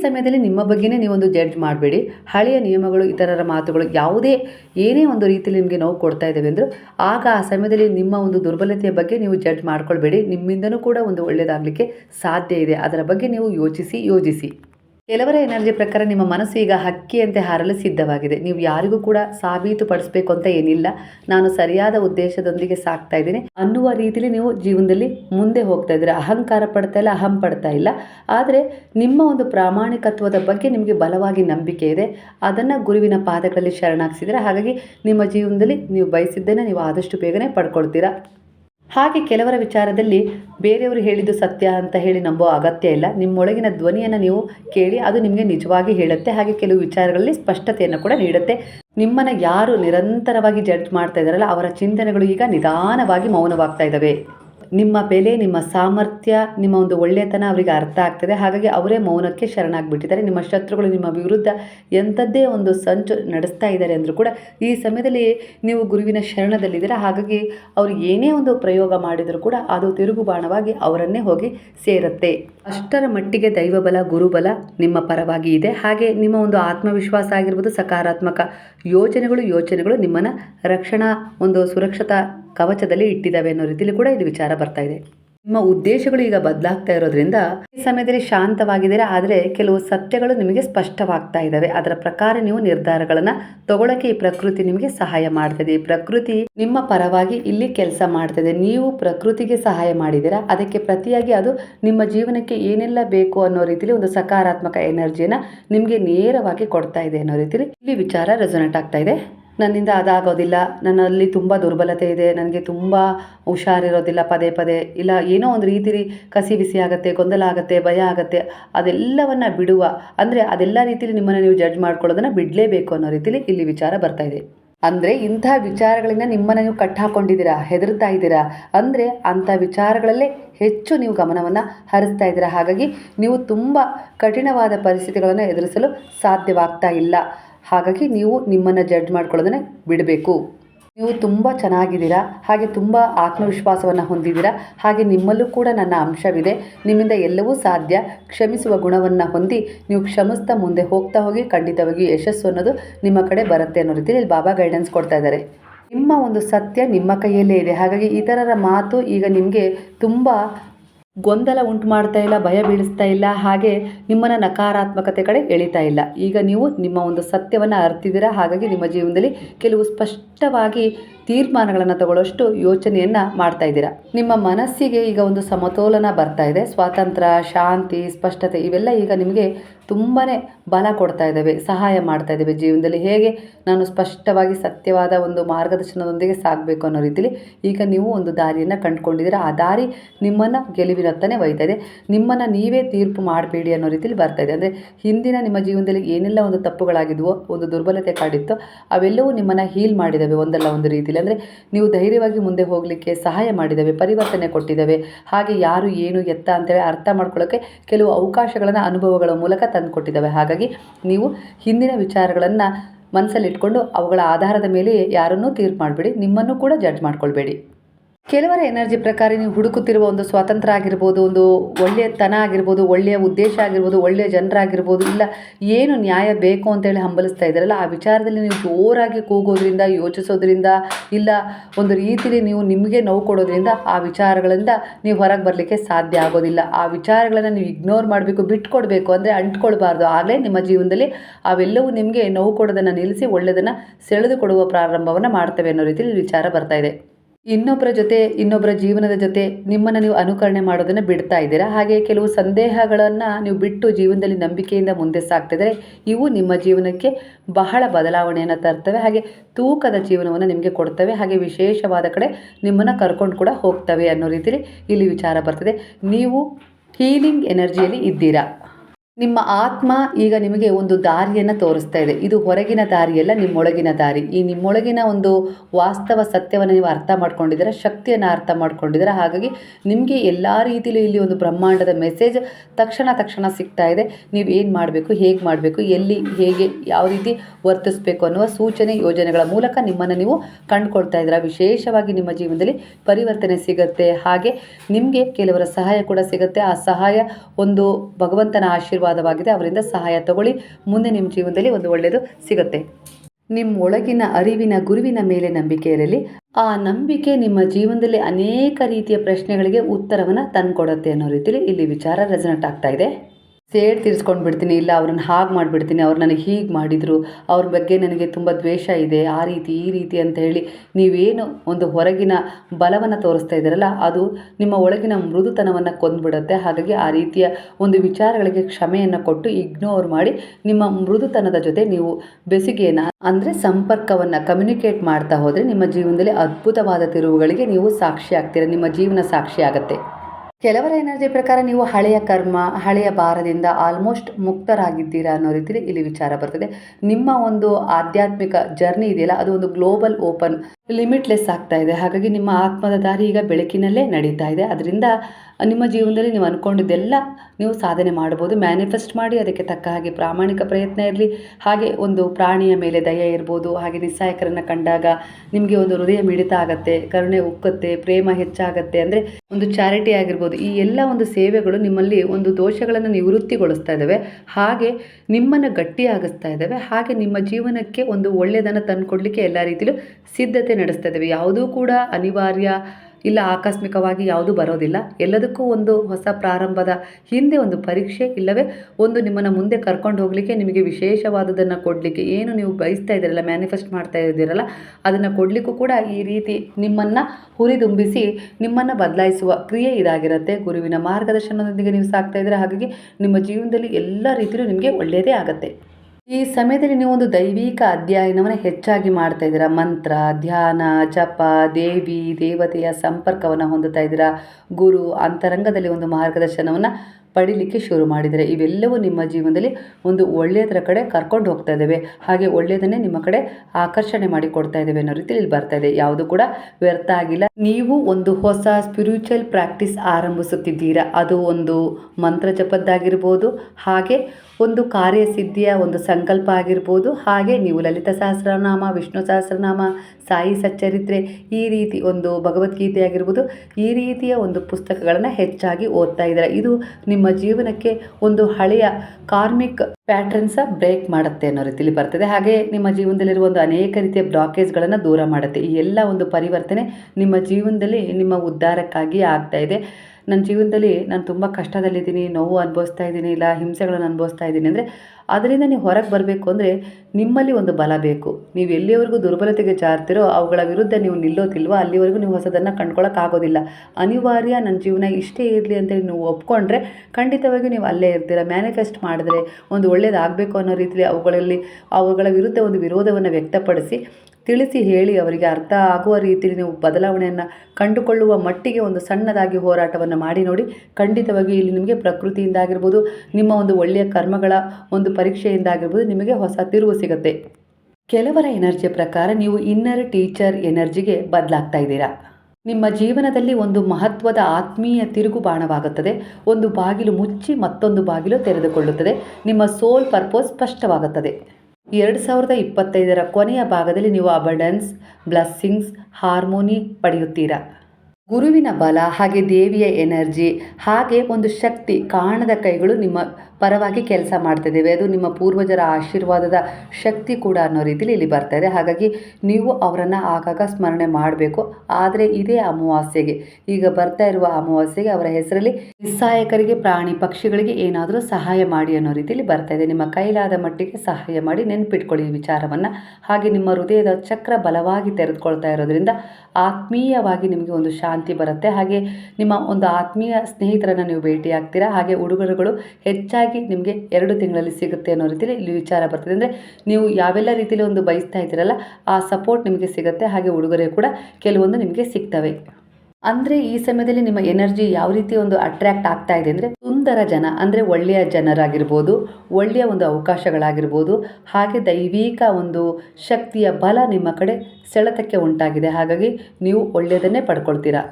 ಸಮಯದಲ್ಲಿ ನಿಮ್ಮ ಬಗ್ಗೆನೇ ನೀವೊಂದು ಜಡ್ಜ್ ಮಾಡಬೇಡಿ. ಹಳೆಯ ನಿಯಮಗಳು, ಇತರರ ಮಾತುಗಳು ಯಾವುದೇ, ಏನೇ ಒಂದು ರೀತಿಯಲ್ಲಿ ನಿಮಗೆ ನೋವು ಕೊಡ್ತಾ ಇದ್ದೇವೆ ಅಂದರೂ, ಆಗ ಆ ಸಮಯದಲ್ಲಿ ನಿಮ್ಮ ಒಂದು ದುರ್ಬಲತೆಯ ಬಗ್ಗೆ ನೀವು ಜಡ್ಜ್ ಮಾಡ್ಕೊಳ್ಬೇಡಿ. ನಿಮ್ಮಿಂದನೂ ಕೂಡ ಒಂದು ಒಳ್ಳೆಯದಾಗಲಿಕ್ಕೆ ಸಾಧ್ಯ ಇದೆ. ಅದರ ಬಗ್ಗೆ ನೀವು ಯೋಚಿಸಿ, ಯೋಜಿಸಿ. ಕೆಲವರ ಎನರ್ಜಿ ಪ್ರಕಾರ ನಿಮ್ಮ ಮನಸ್ಸು ಈಗ ಹಕ್ಕಿಯಂತೆ ಹಾರಲು ಸಿದ್ಧವಾಗಿದೆ. ನೀವು ಯಾರಿಗೂ ಕೂಡ ಸಾಬೀತುಪಡಿಸಬೇಕು ಅಂತ ಏನಿಲ್ಲ. ನಾನು ಸರಿಯಾದ ಉದ್ದೇಶದೊಂದಿಗೆ ಸಾಕ್ತಾ ಇದ್ದೀನಿ. ಅನ್ನುವ ರೀತಿಲಿ ನೀವು ಜೀವನದಲ್ಲಿ ಮುಂದೆ ಹೋಗ್ತಾ ಇದ್ದೀರಾ. ಅಹಂಕಾರ ಪಡ್ತಾ ಇಲ್ಲ, ಅಹಂ ಪಡ್ತಾ ಇಲ್ಲ. ಆದರೆ ನಿಮ್ಮ ಒಂದು ಪ್ರಾಮಾಣಿಕತ್ವದ ಬಗ್ಗೆ ನಿಮಗೆ ಬಲವಾಗಿ ನಂಬಿಕೆ ಇದೆ. ಅದನ್ನು ಗುರುವಿನ ಪಾದಗಳಲ್ಲಿ ಶರಣಾಗಿಸಿದರೆ ಹಾಗಾಗಿ ನಿಮ್ಮ ಜೀವನದಲ್ಲಿ ನೀವು ಬಯಸಿದ್ದೇನೆ ನೀವು ಆದಷ್ಟು ಬೇಗನೆ ಪಡ್ಕೊಳ್ತೀರಾ. ಹಾಗೆ ಕೆಲವರ ವಿಚಾರದಲ್ಲಿ ಬೇರೆಯವರು ಹೇಳಿದ್ದು ಸತ್ಯ ಅಂತ ಹೇಳಿ ನಂಬೋ ಅಗತ್ಯ ಇಲ್ಲ. ನಿಮ್ಮೊಳಗಿನ ಧ್ವನಿಯನ್ನು ನೀವು ಕೇಳಿ ಅದು ನಿಮಗೆ ನಿಜವಾಗಿ ಹೇಳುತ್ತೆ. ಹಾಗೆ ಕೆಲವು ವಿಚಾರಗಳಲ್ಲಿ ಸ್ಪಷ್ಟತೆಯನ್ನು ಕೂಡ ನೀಡುತ್ತೆ. ನಿಮ್ಮನ್ನು ಯಾರು ನಿರಂತರವಾಗಿ ಜಡ್ಜ್ ಮಾಡ್ತಾ ಇದ್ದಾರಲ್ಲ, ಅವರ ಚಿಂತನೆಗಳು ಈಗ ನಿಧಾನವಾಗಿ ಮೌನವಾಗ್ತಾ ಇದ್ದಾವೆ. ನಿಮ್ಮ ಬೆಲೆ, ನಿಮ್ಮ ಸಾಮರ್ಥ್ಯ, ನಿಮ್ಮ ಒಂದು ಒಳ್ಳೆಯತನ ಅವರಿಗೆ ಅರ್ಥ ಆಗ್ತದೆ. ಹಾಗಾಗಿ ಅವರೇ ಮೌನಕ್ಕೆ ಶರಣಾಗ್ಬಿಟ್ಟಿದ್ದಾರೆ. ನಿಮ್ಮ ಶತ್ರುಗಳು ನಿಮ್ಮ ವಿರುದ್ಧ ಎಂಥದ್ದೇ ಒಂದು ಸಂಚು ನಡೆಸ್ತಾ ಇದ್ದಾರೆ ಅಂದರೂ ಕೂಡ ಈ ಸಮಯದಲ್ಲಿ ನೀವು ಗುರುವಿನ ಶರಣದಲ್ಲಿದ್ದೀರಾ? ಹಾಗಾಗಿ ಅವರು ಏನೇ ಒಂದು ಪ್ರಯೋಗ ಮಾಡಿದರೂ ಕೂಡ ಅದು ತಿರುಗುಬಾಣವಾಗಿ ಅವರನ್ನೇ ಹೋಗಿ ಸೇರುತ್ತೆ. ಅಷ್ಟರ ಮಟ್ಟಿಗೆ ದೈವಬಲ, ಗುರುಬಲ ನಿಮ್ಮ ಪರವಾಗಿ ಇದೆ. ಹಾಗೆ ನಿಮ್ಮ ಒಂದು ಆತ್ಮವಿಶ್ವಾಸ ಆಗಿರ್ಬೋದು, ಸಕಾರಾತ್ಮಕ ಯೋಚನೆಗಳು ಯೋಚನೆಗಳು ನಿಮ್ಮನ್ನು ರಕ್ಷಣಾ ಒಂದು ಸುರಕ್ಷತಾ ಕವಚದಲ್ಲಿ ಇಟ್ಟಿದ್ದಾವೆ ಅನ್ನೋ ರೀತಿಯಲ್ಲಿ ಕೂಡ ಇದು ವಿಚಾರ ಬರ್ತಾ ಇದೆ. ನಿಮ್ಮ ಉದ್ದೇಶಗಳು ಈಗ ಬದಲಾಗ್ತಾ ಇರೋದ್ರಿಂದ ಈ ಸಮಯದಲ್ಲಿ ಶಾಂತವಾಗಿದ್ದೀರಾ? ಆದರೆ ಕೆಲವು ಸತ್ಯಗಳು ನಿಮಗೆ ಸ್ಪಷ್ಟವಾಗ್ತಾ ಇದ್ದಾವೆ. ಅದರ ಪ್ರಕಾರ ನೀವು ನಿರ್ಧಾರಗಳನ್ನು ತಗೊಳ್ಳೋಕೆ ಈ ಪ್ರಕೃತಿ ನಿಮಗೆ ಸಹಾಯ ಮಾಡ್ತದೆ. ಈ ಪ್ರಕೃತಿ ನಿಮ್ಮ ಪರವಾಗಿ ಇಲ್ಲಿ ಕೆಲಸ ಮಾಡ್ತದೆ. ನೀವು ಪ್ರಕೃತಿಗೆ ಸಹಾಯ ಮಾಡಿದ್ದೀರಾ? ಅದಕ್ಕೆ ಪ್ರತಿಯಾಗಿ ಅದು ನಿಮ್ಮ ಜೀವನಕ್ಕೆ ಏನೆಲ್ಲ ಬೇಕು ಅನ್ನೋ ರೀತಿಯಲ್ಲಿ ಒಂದು ಸಕಾರಾತ್ಮಕ ಎನರ್ಜಿಯನ್ನು ನಿಮಗೆ ನೇರವಾಗಿ ಕೊಡ್ತಾ ಇದೆ ಅನ್ನೋ ರೀತಿಯಲ್ಲಿ ಇಲ್ಲಿ ವಿಚಾರ ರೆಸೊನೆಟ್ ಆಗ್ತಾ ಇದೆ. ನನ್ನಿಂದ ಅದಾಗೋದಿಲ್ಲ, ನನ್ನಲ್ಲಿ ತುಂಬ ದುರ್ಬಲತೆ ಇದೆ, ನನಗೆ ತುಂಬ ಹುಷಾರಿರೋದಿಲ್ಲ ಪದೇ ಪದೇ. ಇಲ್ಲ, ಏನೋ ಒಂದು ರೀತಿ ಕಸಿ ಬಿಸಿ ಆಗುತ್ತೆ, ಗೊಂದಲ ಆಗುತ್ತೆ, ಭಯ ಆಗುತ್ತೆ, ಅದೆಲ್ಲವನ್ನು ಬಿಡುವ. ಅಂದರೆ ಅದೆಲ್ಲ ರೀತಿಲಿ ನಿಮ್ಮನ್ನು ನೀವು ಜಡ್ಜ್ ಮಾಡ್ಕೊಳ್ಳೋದನ್ನು ಬಿಡಲೇಬೇಕು ಅನ್ನೋ ರೀತಿಲಿ ಇಲ್ಲಿ ವಿಚಾರ ಬರ್ತಾ ಇದೆ. ಅಂದರೆ ಇಂಥ ವಿಚಾರಗಳಿಂದ ನಿಮ್ಮನ್ನು ನೀವು ಕಟ್ಟಾಕೊಂಡಿದ್ದೀರಾ ಹೆದರ್ತಾ ಇದ್ದೀರಾ? ಅಂದರೆ ಅಂಥ ವಿಚಾರಗಳಲ್ಲೇ ಹೆಚ್ಚು ನೀವು ಗಮನವನ್ನು ಹರಿಸ್ತಾ ಇದ್ದೀರಾ? ಹಾಗಾಗಿ ನೀವು ತುಂಬ ಕಠಿಣವಾದ ಪರಿಸ್ಥಿತಿಗಳನ್ನು ಎದುರಿಸಲು ಸಾಧ್ಯವಾಗ್ತಾ ಇಲ್ಲ. ಹಾಗಾಗಿ ನೀವು ನಿಮ್ಮನ್ನು ಜಡ್ಜ್ ಮಾಡ್ಕೊಳ್ಳೋದನ್ನೇ ಬಿಡಬೇಕು. ನೀವು ತುಂಬ ಚೆನ್ನಾಗಿದ್ದೀರಾ? ಹಾಗೆ ತುಂಬ ಆತ್ಮವಿಶ್ವಾಸವನ್ನು ಹೊಂದಿದ್ದೀರಾ? ಹಾಗೆ ನಿಮ್ಮಲ್ಲೂ ಕೂಡ ನನ್ನ ಅಂಶವಿದೆ. ನಿಮ್ಮಿಂದ ಎಲ್ಲವೂ ಸಾಧ್ಯ. ಕ್ಷಮಿಸುವ ಗುಣವನ್ನು ಹೊಂದಿ ನೀವು ಕ್ಷಮಿಸ್ತಾ ಮುಂದೆ ಹೋಗ್ತಾ ಹೋಗಿ ಖಂಡಿತವಾಗಿ ಯಶಸ್ಸು ಅನ್ನೋದು ನಿಮ್ಮ ಕಡೆ ಬರುತ್ತೆ ಅನ್ನೋ ರೀತಿಯಲ್ಲಿ ಬಾಬಾ ಗೈಡೆನ್ಸ್ ಕೊಡ್ತಾ ಇದ್ದಾರೆ. ನಿಮ್ಮ ಒಂದು ಸತ್ಯ ನಿಮ್ಮ ಕೈಯಲ್ಲೇ ಇದೆ. ಹಾಗಾಗಿ ಇತರರ ಮಾತು ಈಗ ನಿಮಗೆ ತುಂಬ ಗೊಂದಲ ಉಂಟು ಮಾಡ್ತಾ ಇಲ್ಲ, ಭಯ ಬೀಳಿಸ್ತಾ ಇಲ್ಲ, ಹಾಗೆ ನಿಮ್ಮನ್ನು ನಕಾರಾತ್ಮಕತೆ ಕಡೆ ಎಳಿತಾ ಇಲ್ಲ. ಈಗ ನೀವು ನಿಮ್ಮ ಒಂದು ಸತ್ಯವನ್ನು ಅರ್ತಿದ್ದೀರಾ? ಹಾಗಾಗಿ ನಿಮ್ಮ ಜೀವನದಲ್ಲಿ ಕೆಲವು ಸ್ಪಷ್ಟವಾಗಿ ತೀರ್ಮಾನಗಳನ್ನು ತಗೊಳ್ಳೋಷ್ಟು ಯೋಚನೆಯನ್ನು ಮಾಡ್ತಾ ಇದ್ದೀರಾ? ನಿಮ್ಮ ಮನಸ್ಸಿಗೆ ಈಗ ಒಂದು ಸಮತೋಲನ ಬರ್ತಾ ಇದೆ. ಸ್ವಾತಂತ್ರ್ಯ, ಶಾಂತಿ, ಸ್ಪಷ್ಟತೆ ಇವೆಲ್ಲ ಈಗ ನಿಮಗೆ ತುಂಬಾ ಬಲ ಕೊಡ್ತಾ ಇದ್ದಾವೆ, ಸಹಾಯ ಮಾಡ್ತಾ ಇದ್ದಾವೆ ಜೀವನದಲ್ಲಿ. ಹೇಗೆ ನಾನು ಸ್ಪಷ್ಟವಾಗಿ ಸತ್ಯವಾದ ಒಂದು ಮಾರ್ಗದರ್ಶನದೊಂದಿಗೆ ಸಾಗಬೇಕು ಅನ್ನೋ ರೀತಿಲಿ ಈಗ ನೀವು ಒಂದು ದಾರಿಯನ್ನು ಕಂಡುಕೊಂಡಿದ್ದೀರಾ. ಆ ದಾರಿ ನಿಮ್ಮನ್ನು ಗೆಲುವಿನತ್ತನೇ ಒಯ್ತಾ ಇದೆ. ನಿಮ್ಮನ್ನು ನೀವೇ ತೀರ್ಪು ಮಾಡಬೇಡಿ ಅನ್ನೋ ರೀತಿಲಿ ಬರ್ತಾ ಇದೆ. ಅಂದರೆ ಹಿಂದಿನ ನಿಮ್ಮ ಜೀವನದಲ್ಲಿ ಏನೆಲ್ಲ ಒಂದು ತಪ್ಪುಗಳಾಗಿದ್ವೋ, ಒಂದು ದುರ್ಬಲತೆ ಕಾಡಿತ್ತೋ, ಅವೆಲ್ಲವೂ ನಿಮ್ಮನ್ನು ಹೀಲ್ ಮಾಡಿದ್ದಾವೆ ಒಂದಲ್ಲ ಒಂದು ರೀತಿಲಿ. ಅಂದರೆ ನೀವು ಧೈರ್ಯವಾಗಿ ಮುಂದೆ ಹೋಗಲಿಕ್ಕೆ ಸಹಾಯ ಮಾಡಿದ್ದಾವೆ ಪರಿವರ್ತನೆ ಕೊಟ್ಟಿದ್ದಾವೆ ಹಾಗೆ ಯಾರು ಏನು ಎತ್ತ ಅಂತೇಳಿ ಅರ್ಥ ಮಾಡ್ಕೊಳ್ಳೋಕ್ಕೆ ಕೆಲವು ಅವಕಾಶಗಳನ್ನು, ಅನುಭವಗಳ ಮೂಲಕ ತಂದು ಕೊಟ್ಟಿದ್ದಾವೆ. ಹಾಗಾಗಿ ನೀವು ಹಿಂದಿನ ವಿಚಾರಗಳನ್ನು ಮನಸ್ಸಲ್ಲಿಟ್ಕೊಂಡು ಅವುಗಳ ಆಧಾರದ ಮೇಲೆ ಯಾರನ್ನೂ ತೀರ್ಪು ಮಾಡಬೇಡಿ, ನಿಮ್ಮನ್ನು ಕೂಡ ಜಡ್ಜ್ ಮಾಡ್ಕೊಳ್ಬೇಡಿ. ಕೆಲವರ ಎನರ್ಜಿ ಪ್ರಕಾರ ನೀವು ಹುಡುಕುತ್ತಿರುವ ಒಂದು ಸ್ವಾತಂತ್ರ್ಯ ಆಗಿರ್ಬೋದು, ಒಂದು ಒಳ್ಳೆಯತನ ಆಗಿರ್ಬೋದು, ಒಳ್ಳೆಯ ಉದ್ದೇಶ ಆಗಿರ್ಬೋದು, ಒಳ್ಳೆಯ ಜನರಾಗಿರ್ಬೋದು, ಇಲ್ಲ ಏನು ನ್ಯಾಯ ಬೇಕು ಅಂತೇಳಿ ಹಂಬಲಿಸ್ತಾ ಇದ್ದಾರಲ್ಲ, ಆ ವಿಚಾರದಲ್ಲಿ ನೀವು ಜೋರಾಗಿ ಕೂಗೋದ್ರಿಂದ, ಯೋಚಿಸೋದ್ರಿಂದ, ಇಲ್ಲ ಒಂದು ರೀತಿಯಲ್ಲಿ ನೀವು ನಿಮಗೆ ನೋವು ಕೊಡೋದ್ರಿಂದ ಆ ವಿಚಾರಗಳಿಂದ ನೀವು ಹೊರಗೆ ಬರಲಿಕ್ಕೆ ಸಾಧ್ಯ ಆಗೋದಿಲ್ಲ. ಆ ವಿಚಾರಗಳನ್ನು ನೀವು ಇಗ್ನೋರ್ ಮಾಡಬೇಕು, ಬಿಟ್ಕೊಡ್ಬೇಕು ಅಂದರೆ ಅಂಟ್ಕೊಳ್ಬಾರ್ದು. ಆಗಲೇ ನಿಮ್ಮ ಜೀವನದಲ್ಲಿ ಅವೆಲ್ಲವೂ ನಿಮಗೆ ನೋವು ಕೊಡೋದನ್ನು ನಿಲ್ಲಿಸಿ, ಒಳ್ಳೆಯದನ್ನು ಸೆಳೆದುಕೊಡುವ ಪ್ರಾರಂಭವನ್ನು ಮಾಡ್ತೇವೆ ಅನ್ನೋ ರೀತಿಯಲ್ಲಿ ವಿಚಾರ ಬರ್ತಾ ಇದೆ. ಇನ್ನೊಬ್ಬರ ಜೊತೆ ಇನ್ನೊಬ್ಬರ ಜೀವನದ ಜೊತೆ ನಿಮ್ಮನ್ನು ನೀವು ಅನುಕರಣೆ ಮಾಡೋದನ್ನು ಬಿಡ್ತಾ ಇದ್ದೀರಾ? ಹಾಗೆ ಕೆಲವು ಸಂದೇಹಗಳನ್ನು ನೀವು ಬಿಟ್ಟು ಜೀವನದಲ್ಲಿ ನಂಬಿಕೆಯಿಂದ ಮುಂದೆ ಸಾಗ್ತಿದ್ರೆ ಇವು ನಿಮ್ಮ ಜೀವನಕ್ಕೆ ಬಹಳ ಬದಲಾವಣೆಯನ್ನು ತರ್ತವೆ. ಹಾಗೆ ತೂಕದ ಜೀವನವನ್ನು ನಿಮಗೆ ಕೊಡ್ತವೆ. ಹಾಗೆ ವಿಶೇಷವಾದ ಕಡೆ ನಿಮ್ಮನ್ನು ಕರ್ಕೊಂಡು ಕೂಡ ಹೋಗ್ತವೆ ಅನ್ನೋ ರೀತಿಯಲ್ಲಿ ಇಲ್ಲಿ ವಿಚಾರ ಬರ್ತದೆ. ನೀವು ಹೀಲಿಂಗ್ ಎನರ್ಜಿಯಲ್ಲಿ ಇದ್ದೀರಾ? ನಿಮ್ಮ ಆತ್ಮ ಈಗ ನಿಮಗೆ ಒಂದು ದಾರಿಯನ್ನು ತೋರಿಸ್ತಾ ಇದೆ. ಇದು ಹೊರಗಿನ ದಾರಿಯಲ್ಲ ನಿಮ್ಮೊಳಗಿನ ದಾರಿ. ಈ ನಿಮ್ಮೊಳಗಿನ ಒಂದು ವಾಸ್ತವ ಸತ್ಯವನ್ನು ನೀವು ಅರ್ಥ ಮಾಡ್ಕೊಂಡಿದ್ದೀರಾ, ಶಕ್ತಿಯನ್ನು ಅರ್ಥ ಮಾಡ್ಕೊಂಡಿದ್ದೀರಾ, ಹಾಗಾಗಿ ನಿಮಗೆ ಎಲ್ಲ ರೀತಿಯಲ್ಲೂ ಇಲ್ಲಿ ಒಂದು ಬ್ರಹ್ಮಾಂಡದ ಮೆಸೇಜ್ ತಕ್ಷಣ ತಕ್ಷಣ ಸಿಗ್ತಾ ಇದೆ. ನೀವು ಏನು ಮಾಡಬೇಕು, ಹೇಗೆ ಮಾಡಬೇಕು, ಎಲ್ಲಿ, ಹೇಗೆ, ಯಾವ ರೀತಿ ವರ್ತಿಸಬೇಕು ಅನ್ನುವ ಸೂಚನೆ, ಯೋಜನೆಗಳ ಮೂಲಕ ನಿಮ್ಮನ್ನು ನೀವು ಕಂಡುಕೊಳ್ತಾ ಇದ್ದೀರಾ. ವಿಶೇಷವಾಗಿ ನಿಮ್ಮ ಜೀವನದಲ್ಲಿ ಪರಿವರ್ತನೆ ಸಿಗುತ್ತೆ. ಹಾಗೆ ನಿಮಗೆ ಕೆಲವರ ಸಹಾಯ ಕೂಡ ಸಿಗುತ್ತೆ. ಆ ಸಹಾಯ ಒಂದು ಭಗವಂತನ ಆಶೀರ್ವಾದವಾಗಿದೆ ಅವರಿಂದ ಸಹಾಯ ತಗೊಳ್ಳಿ. ಮುಂದೆ ನಿಮ್ಮ ಜೀವನದಲ್ಲಿ ಒಂದು ಒಳ್ಳೆಯದು ಸಿಗುತ್ತೆ. ನಿಮ್ಮ ಒಳಗಿನ ಅರಿವಿನ ಗುರುವಿನ ಮೇಲೆ ನಂಬಿಕೆ ಇರಲಿ. ಆ ನಂಬಿಕೆ ನಿಮ್ಮ ಜೀವನದಲ್ಲಿ ಅನೇಕ ರೀತಿಯ ಪ್ರಶ್ನೆಗಳಿಗೆ ಉತ್ತರವನ್ನು ತಂದುಕೊಡುತ್ತೆ ಅನ್ನೋ ರೀತಿಯಲ್ಲಿ ಇಲ್ಲಿ ವಿಚಾರ ರೆಸನೆಟ್ ಆಗ್ತಾ ಇದೆ. ಸೇಡ್ ತೀರಿಸ್ಕೊಂಡು ಬಿಡ್ತೀನಿ ಇಲ್ಲ ಅವ್ರನ್ನ ಹಾಗೆ ಮಾಡಿಬಿಡ್ತೀನಿ, ಅವ್ರು ನನಗೆ ಹೀಗೆ ಮಾಡಿದರು, ಅವ್ರ ಬಗ್ಗೆ ನನಗೆ ತುಂಬ ದ್ವೇಷ ಇದೆ, ಆ ರೀತಿ, ಈ ರೀತಿ ಅಂತ ಹೇಳಿ ನೀವೇನು ಒಂದು ಹೊರಗಿನ ಬಲವನ್ನು ತೋರಿಸ್ತಾ ಇದ್ದೀರಲ್ಲ, ಅದು ನಿಮ್ಮ ಒಳಗಿನ ಮೃದುತನವನ್ನು ಕೊಂದುಬಿಡುತ್ತೆ. ಹಾಗಾಗಿ ಆ ರೀತಿಯ ಒಂದು ವಿಚಾರಗಳಿಗೆ ಕ್ಷಮೆಯನ್ನು ಕೊಟ್ಟು ಇಗ್ನೋರ್ ಮಾಡಿ ನಿಮ್ಮ ಮೃದುತನದ ಜೊತೆ ನೀವು ಬೆಸುಗೆಯನ್ನು, ಅಂದರೆ ಸಂಪರ್ಕವನ್ನು ಕಮ್ಯುನಿಕೇಟ್ ಮಾಡ್ತಾ ಹೋದರೆ ನಿಮ್ಮ ಜೀವನದಲ್ಲಿ ಅದ್ಭುತವಾದ ತಿರುವುಗಳಿಗೆ ನೀವು ಸಾಕ್ಷಿ ಆಗ್ತೀರ, ನಿಮ್ಮ ಜೀವನ ಸಾಕ್ಷಿ ಆಗುತ್ತೆ. ಕೆಲವರ ಎನರ್ಜಿ ಪ್ರಕಾರ ನೀವು ಹಳೆಯ ಕರ್ಮ, ಹಳೆಯ ಭಾರದಿಂದ ಆಲ್ಮೋಸ್ಟ್ ಮುಕ್ತರಾಗಿದ್ದೀರಾ ಅನ್ನೋ ರೀತಿಯಲ್ಲಿ ಇಲ್ಲಿ ವಿಚಾರ ಬರ್ತದೆ. ನಿಮ್ಮ ಒಂದು ಆಧ್ಯಾತ್ಮಿಕ ಜರ್ನಿ ಇದೆಯಲ್ಲ, ಅದು ಒಂದು ಗ್ಲೋಬಲ್ ಓಪನ್ ಲಿಮಿಟ್ಲೆಸ್ ಆಗ್ತಾ ಇದೆ. ಹಾಗಾಗಿ ನಿಮ್ಮ ಆತ್ಮದ ದಾರಿ ಈಗ ಬೆಳಕಿನಲ್ಲೇ ನಡೀತಾ ಇದೆ. ಅದರಿಂದ, ನಿಮ್ಮ ಜೀವನದಲ್ಲಿ ನೀವು ಅಂದ್ಕೊಂಡಿದ್ದೆಲ್ಲ ನೀವು ಸಾಧನೆ ಮಾಡ್ಬೋದು ಮ್ಯಾನಿಫೆಸ್ಟ್ ಮಾಡಿ, ಅದಕ್ಕೆ ತಕ್ಕ ಹಾಗೆ ಪ್ರಾಮಾಣಿಕ ಪ್ರಯತ್ನ ಇರಲಿ. ಹಾಗೆ ಒಂದು ಪ್ರಾಣಿಯ ಮೇಲೆ ದಯ ಇರ್ಬೋದು. ಹಾಗೆ ನಿಸ್ಸಾಯಕರನ್ನು ಕಂಡಾಗ ನಿಮಗೆ ಒಂದು ಹೃದಯ ಮಿಡಿತ ಆಗುತ್ತೆ, ಕರುಣೆ ಉಕ್ಕುತ್ತೆ, ಪ್ರೇಮ ಹೆಚ್ಚಾಗತ್ತೆ ಅಂದರೆ ಒಂದು ಚಾರಿಟಿ ಆಗಿರ್ಬೋದು. ಈ ಎಲ್ಲ ಒಂದು ಸೇವೆಗಳು ನಿಮ್ಮಲ್ಲಿ ಒಂದು ದೋಷಗಳನ್ನು ನಿವೃತ್ತಿಗೊಳಿಸ್ತಾ ಇದ್ದಾವೆ. ಹಾಗೆ ನಿಮ್ಮನ್ನು ಗಟ್ಟಿಯಾಗಿಸ್ತಾ ಇದ್ದಾವೆ. ಹಾಗೆ ನಿಮ್ಮ ಜೀವನಕ್ಕೆ ಒಂದು ಒಳ್ಳೆಯದನ್ನು ತಂದುಕೊಡ್ಲಿಕ್ಕೆ ಎಲ್ಲ ರೀತಿಯಲ್ಲೂ ಸಿದ್ಧತೆ ನಡೆಸ್ತಾ ಇದ್ದೀವಿ ಯಾವುದೂ ಕೂಡ ಅನಿವಾರ್ಯ ಇಲ್ಲ, ಆಕಸ್ಮಿಕವಾಗಿ ಯಾವುದೂ ಬರೋದಿಲ್ಲ. ಎಲ್ಲದಕ್ಕೂ ಒಂದು ಹೊಸ ಪ್ರಾರಂಭದ ಹಿಂದೆ ಒಂದು ಪರೀಕ್ಷೆ ಇಲ್ಲವೇ? ಒಂದು ನಿಮ್ಮನ್ನು ಮುಂದೆ ಕರ್ಕೊಂಡು ಹೋಗಲಿಕ್ಕೆ ನಿಮಗೆ ವಿಶೇಷವಾದದನ್ನು ಕೊಡಲಿಕ್ಕೆ ಏನು ನೀವು ಬಯಸ್ತಾ ಇದ್ದೀರಲ್ಲ, ಮ್ಯಾನಿಫೆಸ್ಟ್ ಮಾಡ್ತಾ ಇದ್ದೀರಲ್ಲ, ಅದನ್ನು ಕೊಡಲಿಕ್ಕೂ ಕೂಡ ಈ ರೀತಿ ನಿಮ್ಮನ್ನು ಹುರಿದುಂಬಿಸಿ, ನಿಮ್ಮನ್ನು ಬದಲಾಯಿಸುವ ಕ್ರಿಯೆ ಇದಾಗಿರುತ್ತೆ. ಗುರುವಿನ ಮಾರ್ಗದರ್ಶನದೊಂದಿಗೆ ನೀವು ಸಾಕ್ತಾ ಇದ್ದೀರ. ಹಾಗಾಗಿ ನಿಮ್ಮ ಜೀವನದಲ್ಲಿ ಎಲ್ಲ ರೀತಿಯೂ ನಿಮಗೆ ಒಳ್ಳೆಯದೇ ಆಗುತ್ತೆ. ಈ ಸಮಯದಲ್ಲಿ ನೀವು ಒಂದು ದೈವಿಕ ಅಧ್ಯಯನವನ್ನು ಹೆಚ್ಚಾಗಿ ಮಾಡ್ತಾ ಇದ್ದೀರಾ? ಮಂತ್ರ, ಧ್ಯಾನ, ಜಪ, ದೇವಿ, ದೇವತೆಯ ಸಂಪರ್ಕವನ್ನು ಹೊಂದುತ್ತಾ ಇದ್ದೀರಾ? ಗುರು, ಅಂತರಂಗದಲ್ಲಿ ಒಂದು ಮಾರ್ಗದರ್ಶನವನ್ನು ಪಡೀಲಿಕ್ಕೆ ಶುರು ಮಾಡಿದರೆ ಇವೆಲ್ಲವೂ ನಿಮ್ಮ ಜೀವನದಲ್ಲಿ ಒಂದು ಒಳ್ಳೆಯದರ ಕಡೆ ಕರ್ಕೊಂಡು ಹೋಗ್ತಾ ಇದ್ದಾವೆ. ಹಾಗೆ ಒಳ್ಳೆಯದನ್ನೇ ನಿಮ್ಮ ಕಡೆ ಆಕರ್ಷಣೆ ಮಾಡಿ ಕೊಡ್ತಾ ಇದ್ದಾವೆ ಅನ್ನೋ ರೀತಿಯಲ್ಲಿ ಬರ್ತಾ ಇದೆ. ಯಾವುದು ಕೂಡ ವ್ಯರ್ಥ ಆಗಿಲ್ಲ. ನೀವು ಒಂದು ಹೊಸ ಸ್ಪಿರಿಚುವಲ್ ಪ್ರಾಕ್ಟೀಸ್ ಆರಂಭಿಸುತ್ತಿದ್ದೀರಾ? ಅದು ಒಂದು ಮಂತ್ರ ಜಪದ್ದಾಗಿರ್ಬೋದು, ಹಾಗೆ ಒಂದು ಕಾರ್ಯಸಿದ್ಧಿಯ ಒಂದು ಸಂಕಲ್ಪ ಆಗಿರ್ಬೋದು. ಹಾಗೆ ನೀವು ಲಲಿತ ಸಹಸ್ರನಾಮ, ವಿಷ್ಣು ಸಹಸ್ರನಾಮ, ಸಾಯಿ ಸಚ್ಚರಿತ್ರೆ ಈ ರೀತಿ ಒಂದು ಭಗವದ್ಗೀತೆ ಆಗಿರ್ಬೋದು. ಈ ರೀತಿಯ ಒಂದು ಪುಸ್ತಕಗಳನ್ನು ಹೆಚ್ಚಾಗಿ ಓದ್ತಾ ಇದ್ದಾರೆ. ಇದು ನಿಮ್ಮ ಜೀವನಕ್ಕೆ ಒಂದು ಹಳೆಯ ಕಾರ್ಮಿಕ್ ಪ್ಯಾಟ್ರನ್ಸ ಬ್ರೇಕ್ ಮಾಡುತ್ತೆ ಅನ್ನೋ ರೀತಿಯಲ್ಲಿ ಬರ್ತದೆ. ಹಾಗೆ ನಿಮ್ಮ ಜೀವನದಲ್ಲಿರುವ ಒಂದು ಅನೇಕ ರೀತಿಯ ಬ್ಲಾಕೇಜ್ಗಳನ್ನು ದೂರ ಮಾಡುತ್ತೆ. ಈ ಎಲ್ಲ ಒಂದು ಪರಿವರ್ತನೆ ನಿಮ್ಮ ಜೀವನದಲ್ಲಿ ನಿಮ್ಮ ಉದ್ಧಾರಕ್ಕಾಗಿ ಆಗ್ತಾ ಇದೆ. ನನ್ನ ಜೀವನದಲ್ಲಿ ನಾನು ತುಂಬ ಕಷ್ಟದಲ್ಲಿದ್ದೀನಿ, ನೋವು ಅನುಭವಿಸ್ತಾ ಇದ್ದೀನಿ, ಇಲ್ಲ ಹಿಂಸೆಗಳನ್ನು ಅನುಭವಿಸ್ತಾ ಇದ್ದೀನಿ. ಅಂದರೆ ಅದರಿಂದ ನೀವು ಹೊರಗೆ ಬರಬೇಕು ಅಂದರೆ ನಿಮ್ಮಲ್ಲಿ ಒಂದು ಬಲ ಬೇಕು. ನೀವು ಎಲ್ಲಿಯವರೆಗೂ ದುರ್ಬಲತೆಗೆ ಜಾರ್ತಿರೋ ಅವುಗಳ ವಿರುದ್ಧ ನೀವು ನಿಲ್ಲೋದಿಲ್ವೋ ಅಲ್ಲಿವರೆಗೂ ನೀವು ಹೊಸದನ್ನು ಕಂಡ್ಕೊಳ್ಳೋಕ್ಕಾಗೋದಿಲ್ಲ ಅನಿವಾರ್ಯ ನನ್ನ ಜೀವನ ಇಷ್ಟೇ ಇರಲಿ ಅಂತೇಳಿ ನೀವು ಒಪ್ಕೊಂಡ್ರೆ ಖಂಡಿತವಾಗಿಯೂ ನೀವು ಅಲ್ಲೇ ಇರ್ತೀರ. ಮ್ಯಾನಿಫೆಸ್ಟ್ ಮಾಡಿದ್ರೆ ಒಂದು ಒಳ್ಳೇದಾಗಬೇಕು ಅನ್ನೋ ರೀತಿಯಲ್ಲಿ ಅವುಗಳಲ್ಲಿ, ಅವುಗಳ ವಿರುದ್ಧ ಒಂದು ವಿರೋಧವನ್ನು ವ್ಯಕ್ತಪಡಿಸಿ ತಿಳಿಸಿ ಹೇಳಿ ಅವರಿಗೆ ಅರ್ಥ ಆಗುವ ರೀತಿಯಲ್ಲಿ ನೀವು ಬದಲಾವಣೆಯನ್ನು ಕಂಡುಕೊಳ್ಳುವ ಮಟ್ಟಿಗೆ ಒಂದು ಸಣ್ಣದಾಗಿ ಹೋರಾಟವನ್ನು ಮಾಡಿ ನೋಡಿ. ಖಂಡಿತವಾಗಿ ಇಲ್ಲಿ ನಿಮಗೆ ಪ್ರಕೃತಿಯಿಂದಾಗಿರ್ಬೋದು, ನಿಮ್ಮ ಒಂದು ಒಳ್ಳೆಯ ಕರ್ಮಗಳ ಒಂದು ಪರೀಕ್ಷೆಯಿಂದಾಗಿರ್ಬೋದು ನಿಮಗೆ ಹೊಸ ತಿರುವು ಸಿಗುತ್ತೆ. ಕೆಲವರ ಎನರ್ಜಿಯ ಪ್ರಕಾರ ನೀವು ಇನ್ನರ್ ಟೀಚರ್ ಎನರ್ಜಿಗೆ ಬದಲಾಗ್ತಾ ಇದ್ದೀರಾ? ನಿಮ್ಮ ಜೀವನದಲ್ಲಿ ಒಂದು ಮಹತ್ವದ ಆತ್ಮೀಯ ತಿರುಗು ಬಾಣವಾಗುತ್ತದೆ. ಒಂದು ಬಾಗಿಲು ಮುಚ್ಚಿ ಮತ್ತೊಂದು ಬಾಗಿಲು ತೆರೆದುಕೊಳ್ಳುತ್ತದೆ. ನಿಮ್ಮ ಸೋಲ್ ಪರ್ಪೋಸ್ ಸ್ಪಷ್ಟವಾಗುತ್ತದೆ. ಎರಡು ಸಾವಿರದ ಇಪ್ಪತ್ತೈದರ ಕೊನೆಯ ಭಾಗದಲ್ಲಿ ನೀವು ಅಬಂಡೆನ್ಸ್ ಬ್ಲಸ್ಸಿಂಗ್ಸ್ ಹಾರ್ಮೋನಿ ಪಡೆಯುತ್ತೀರಾ. ಗುರುವಿನ ಬಲ ಹಾಗೆ ದೇವಿಯ ಎನರ್ಜಿ ಹಾಗೆ ಒಂದು ಶಕ್ತಿ ಕಾಣದ ಕೈಗಳು ನಿಮ್ಮ ಪರವಾಗಿ ಕೆಲಸ ಮಾಡ್ತಿದ್ದೇವೆ. ಅದು ನಿಮ್ಮ ಪೂರ್ವಜರ ಆಶೀರ್ವಾದದ ಶಕ್ತಿ ಕೂಡ ಅನ್ನೋ ರೀತಿಲಿ ಇಲ್ಲಿ ಬರ್ತಾ ಇದೆ. ಹಾಗಾಗಿ ನೀವು ಅವರನ್ನು ಆಗಾಗ ಸ್ಮರಣೆ ಮಾಡಬೇಕು. ಆದರೆ ಇದೇ ಅಮಾವಾಸ್ಯೆಗೆ. ಈಗ ಬರ್ತಾ ಇರುವ ಅಮಾವಾಸ್ಯೆಗೆ ಅವರ ಹೆಸರಲ್ಲಿ ನಿಸ್ಸಹಾಯಕರಿಗೆ ಪ್ರಾಣಿ ಪಕ್ಷಿಗಳಿಗೆ ಏನಾದರೂ ಸಹಾಯ ಮಾಡಿ ಅನ್ನೋ ರೀತಿಯಲ್ಲಿ ಬರ್ತಾ ಇದೆ. ನಿಮ್ಮ ಕೈಲಾದ ಮಟ್ಟಿಗೆ ಸಹಾಯ ಮಾಡಿ ನೆನ್ಪಿಟ್ಕೊಳ್ಳಿ ಈ ವಿಚಾರವನ್ನು. ಹಾಗೆ ನಿಮ್ಮ ಹೃದಯದ ಚಕ್ರ ಬಲವಾಗಿ ತೆರೆದುಕೊಳ್ತಾ ಇರೋದ್ರಿಂದ ಆತ್ಮೀಯವಾಗಿ ನಿಮಗೆ ಒಂದು ಶಾಂತಿ ಬರುತ್ತೆ. ಹಾಗೆ ನಿಮ್ಮ ಒಂದು ಆತ್ಮೀಯ ಸ್ನೇಹಿತರನ್ನು ನೀವು ಭೇಟಿಯಾಗ್ತೀರಾ? ಹಾಗೆ ಉಡುಗೊರೆಗಳು ಹೆಚ್ಚಾಗಿ ನಿಮಗೆ ಎರಡು ತಿಂಗಳಲ್ಲಿ ಸಿಗುತ್ತೆ ಅನ್ನೋ ರೀತಿಯಲ್ಲಿ ಇಲ್ಲಿ ವಿಚಾರ ಬರ್ತದೆ. ಅಂದರೆ ನೀವು ಯಾವೆಲ್ಲ ರೀತಿಯಲ್ಲಿ ಒಂದು ಬಯಸ್ತಾ ಇದ್ದೀರಲ್ಲ, ಆ ಸಪೋರ್ಟ್ ನಿಮಗೆ ಸಿಗುತ್ತೆ, ಹಾಗೆ ಉಡುಗೊರೆ ಕೂಡ ಕೆಲವೊಂದು ನಿಮಗೆ ಸಿಗ್ತವೆ. ಅಂದರೆ ಈ ಸಮಯದಲ್ಲಿ ನಿಮ್ಮ ಎನರ್ಜಿ ಯಾವ ರೀತಿ ಒಂದು ಅಟ್ರ್ಯಾಕ್ಟ್ ಆಗ್ತಾ ಇದೆ ಅಂದರೆ ಸುಂದರ ಜನ, ಅಂದರೆ ಒಳ್ಳೆಯ ಜನರಾಗಿರ್ಬೋದು, ಒಳ್ಳೆಯ ಒಂದು ಅವಕಾಶಗಳಾಗಿರ್ಬೋದು, ಹಾಗೆ ದೈವಿಕ ಒಂದು ಶಕ್ತಿಯ ಬಲ ನಿಮ್ಮ ಕಡೆ ಸೆಳೆತಕ್ಕೆ ಉಂಟಾಗಿದೆ. ಹಾಗಾಗಿ ನೀವು ಒಳ್ಳೆಯದನ್ನೇ ಪಡ್ಕೊಳ್ತೀರಾ.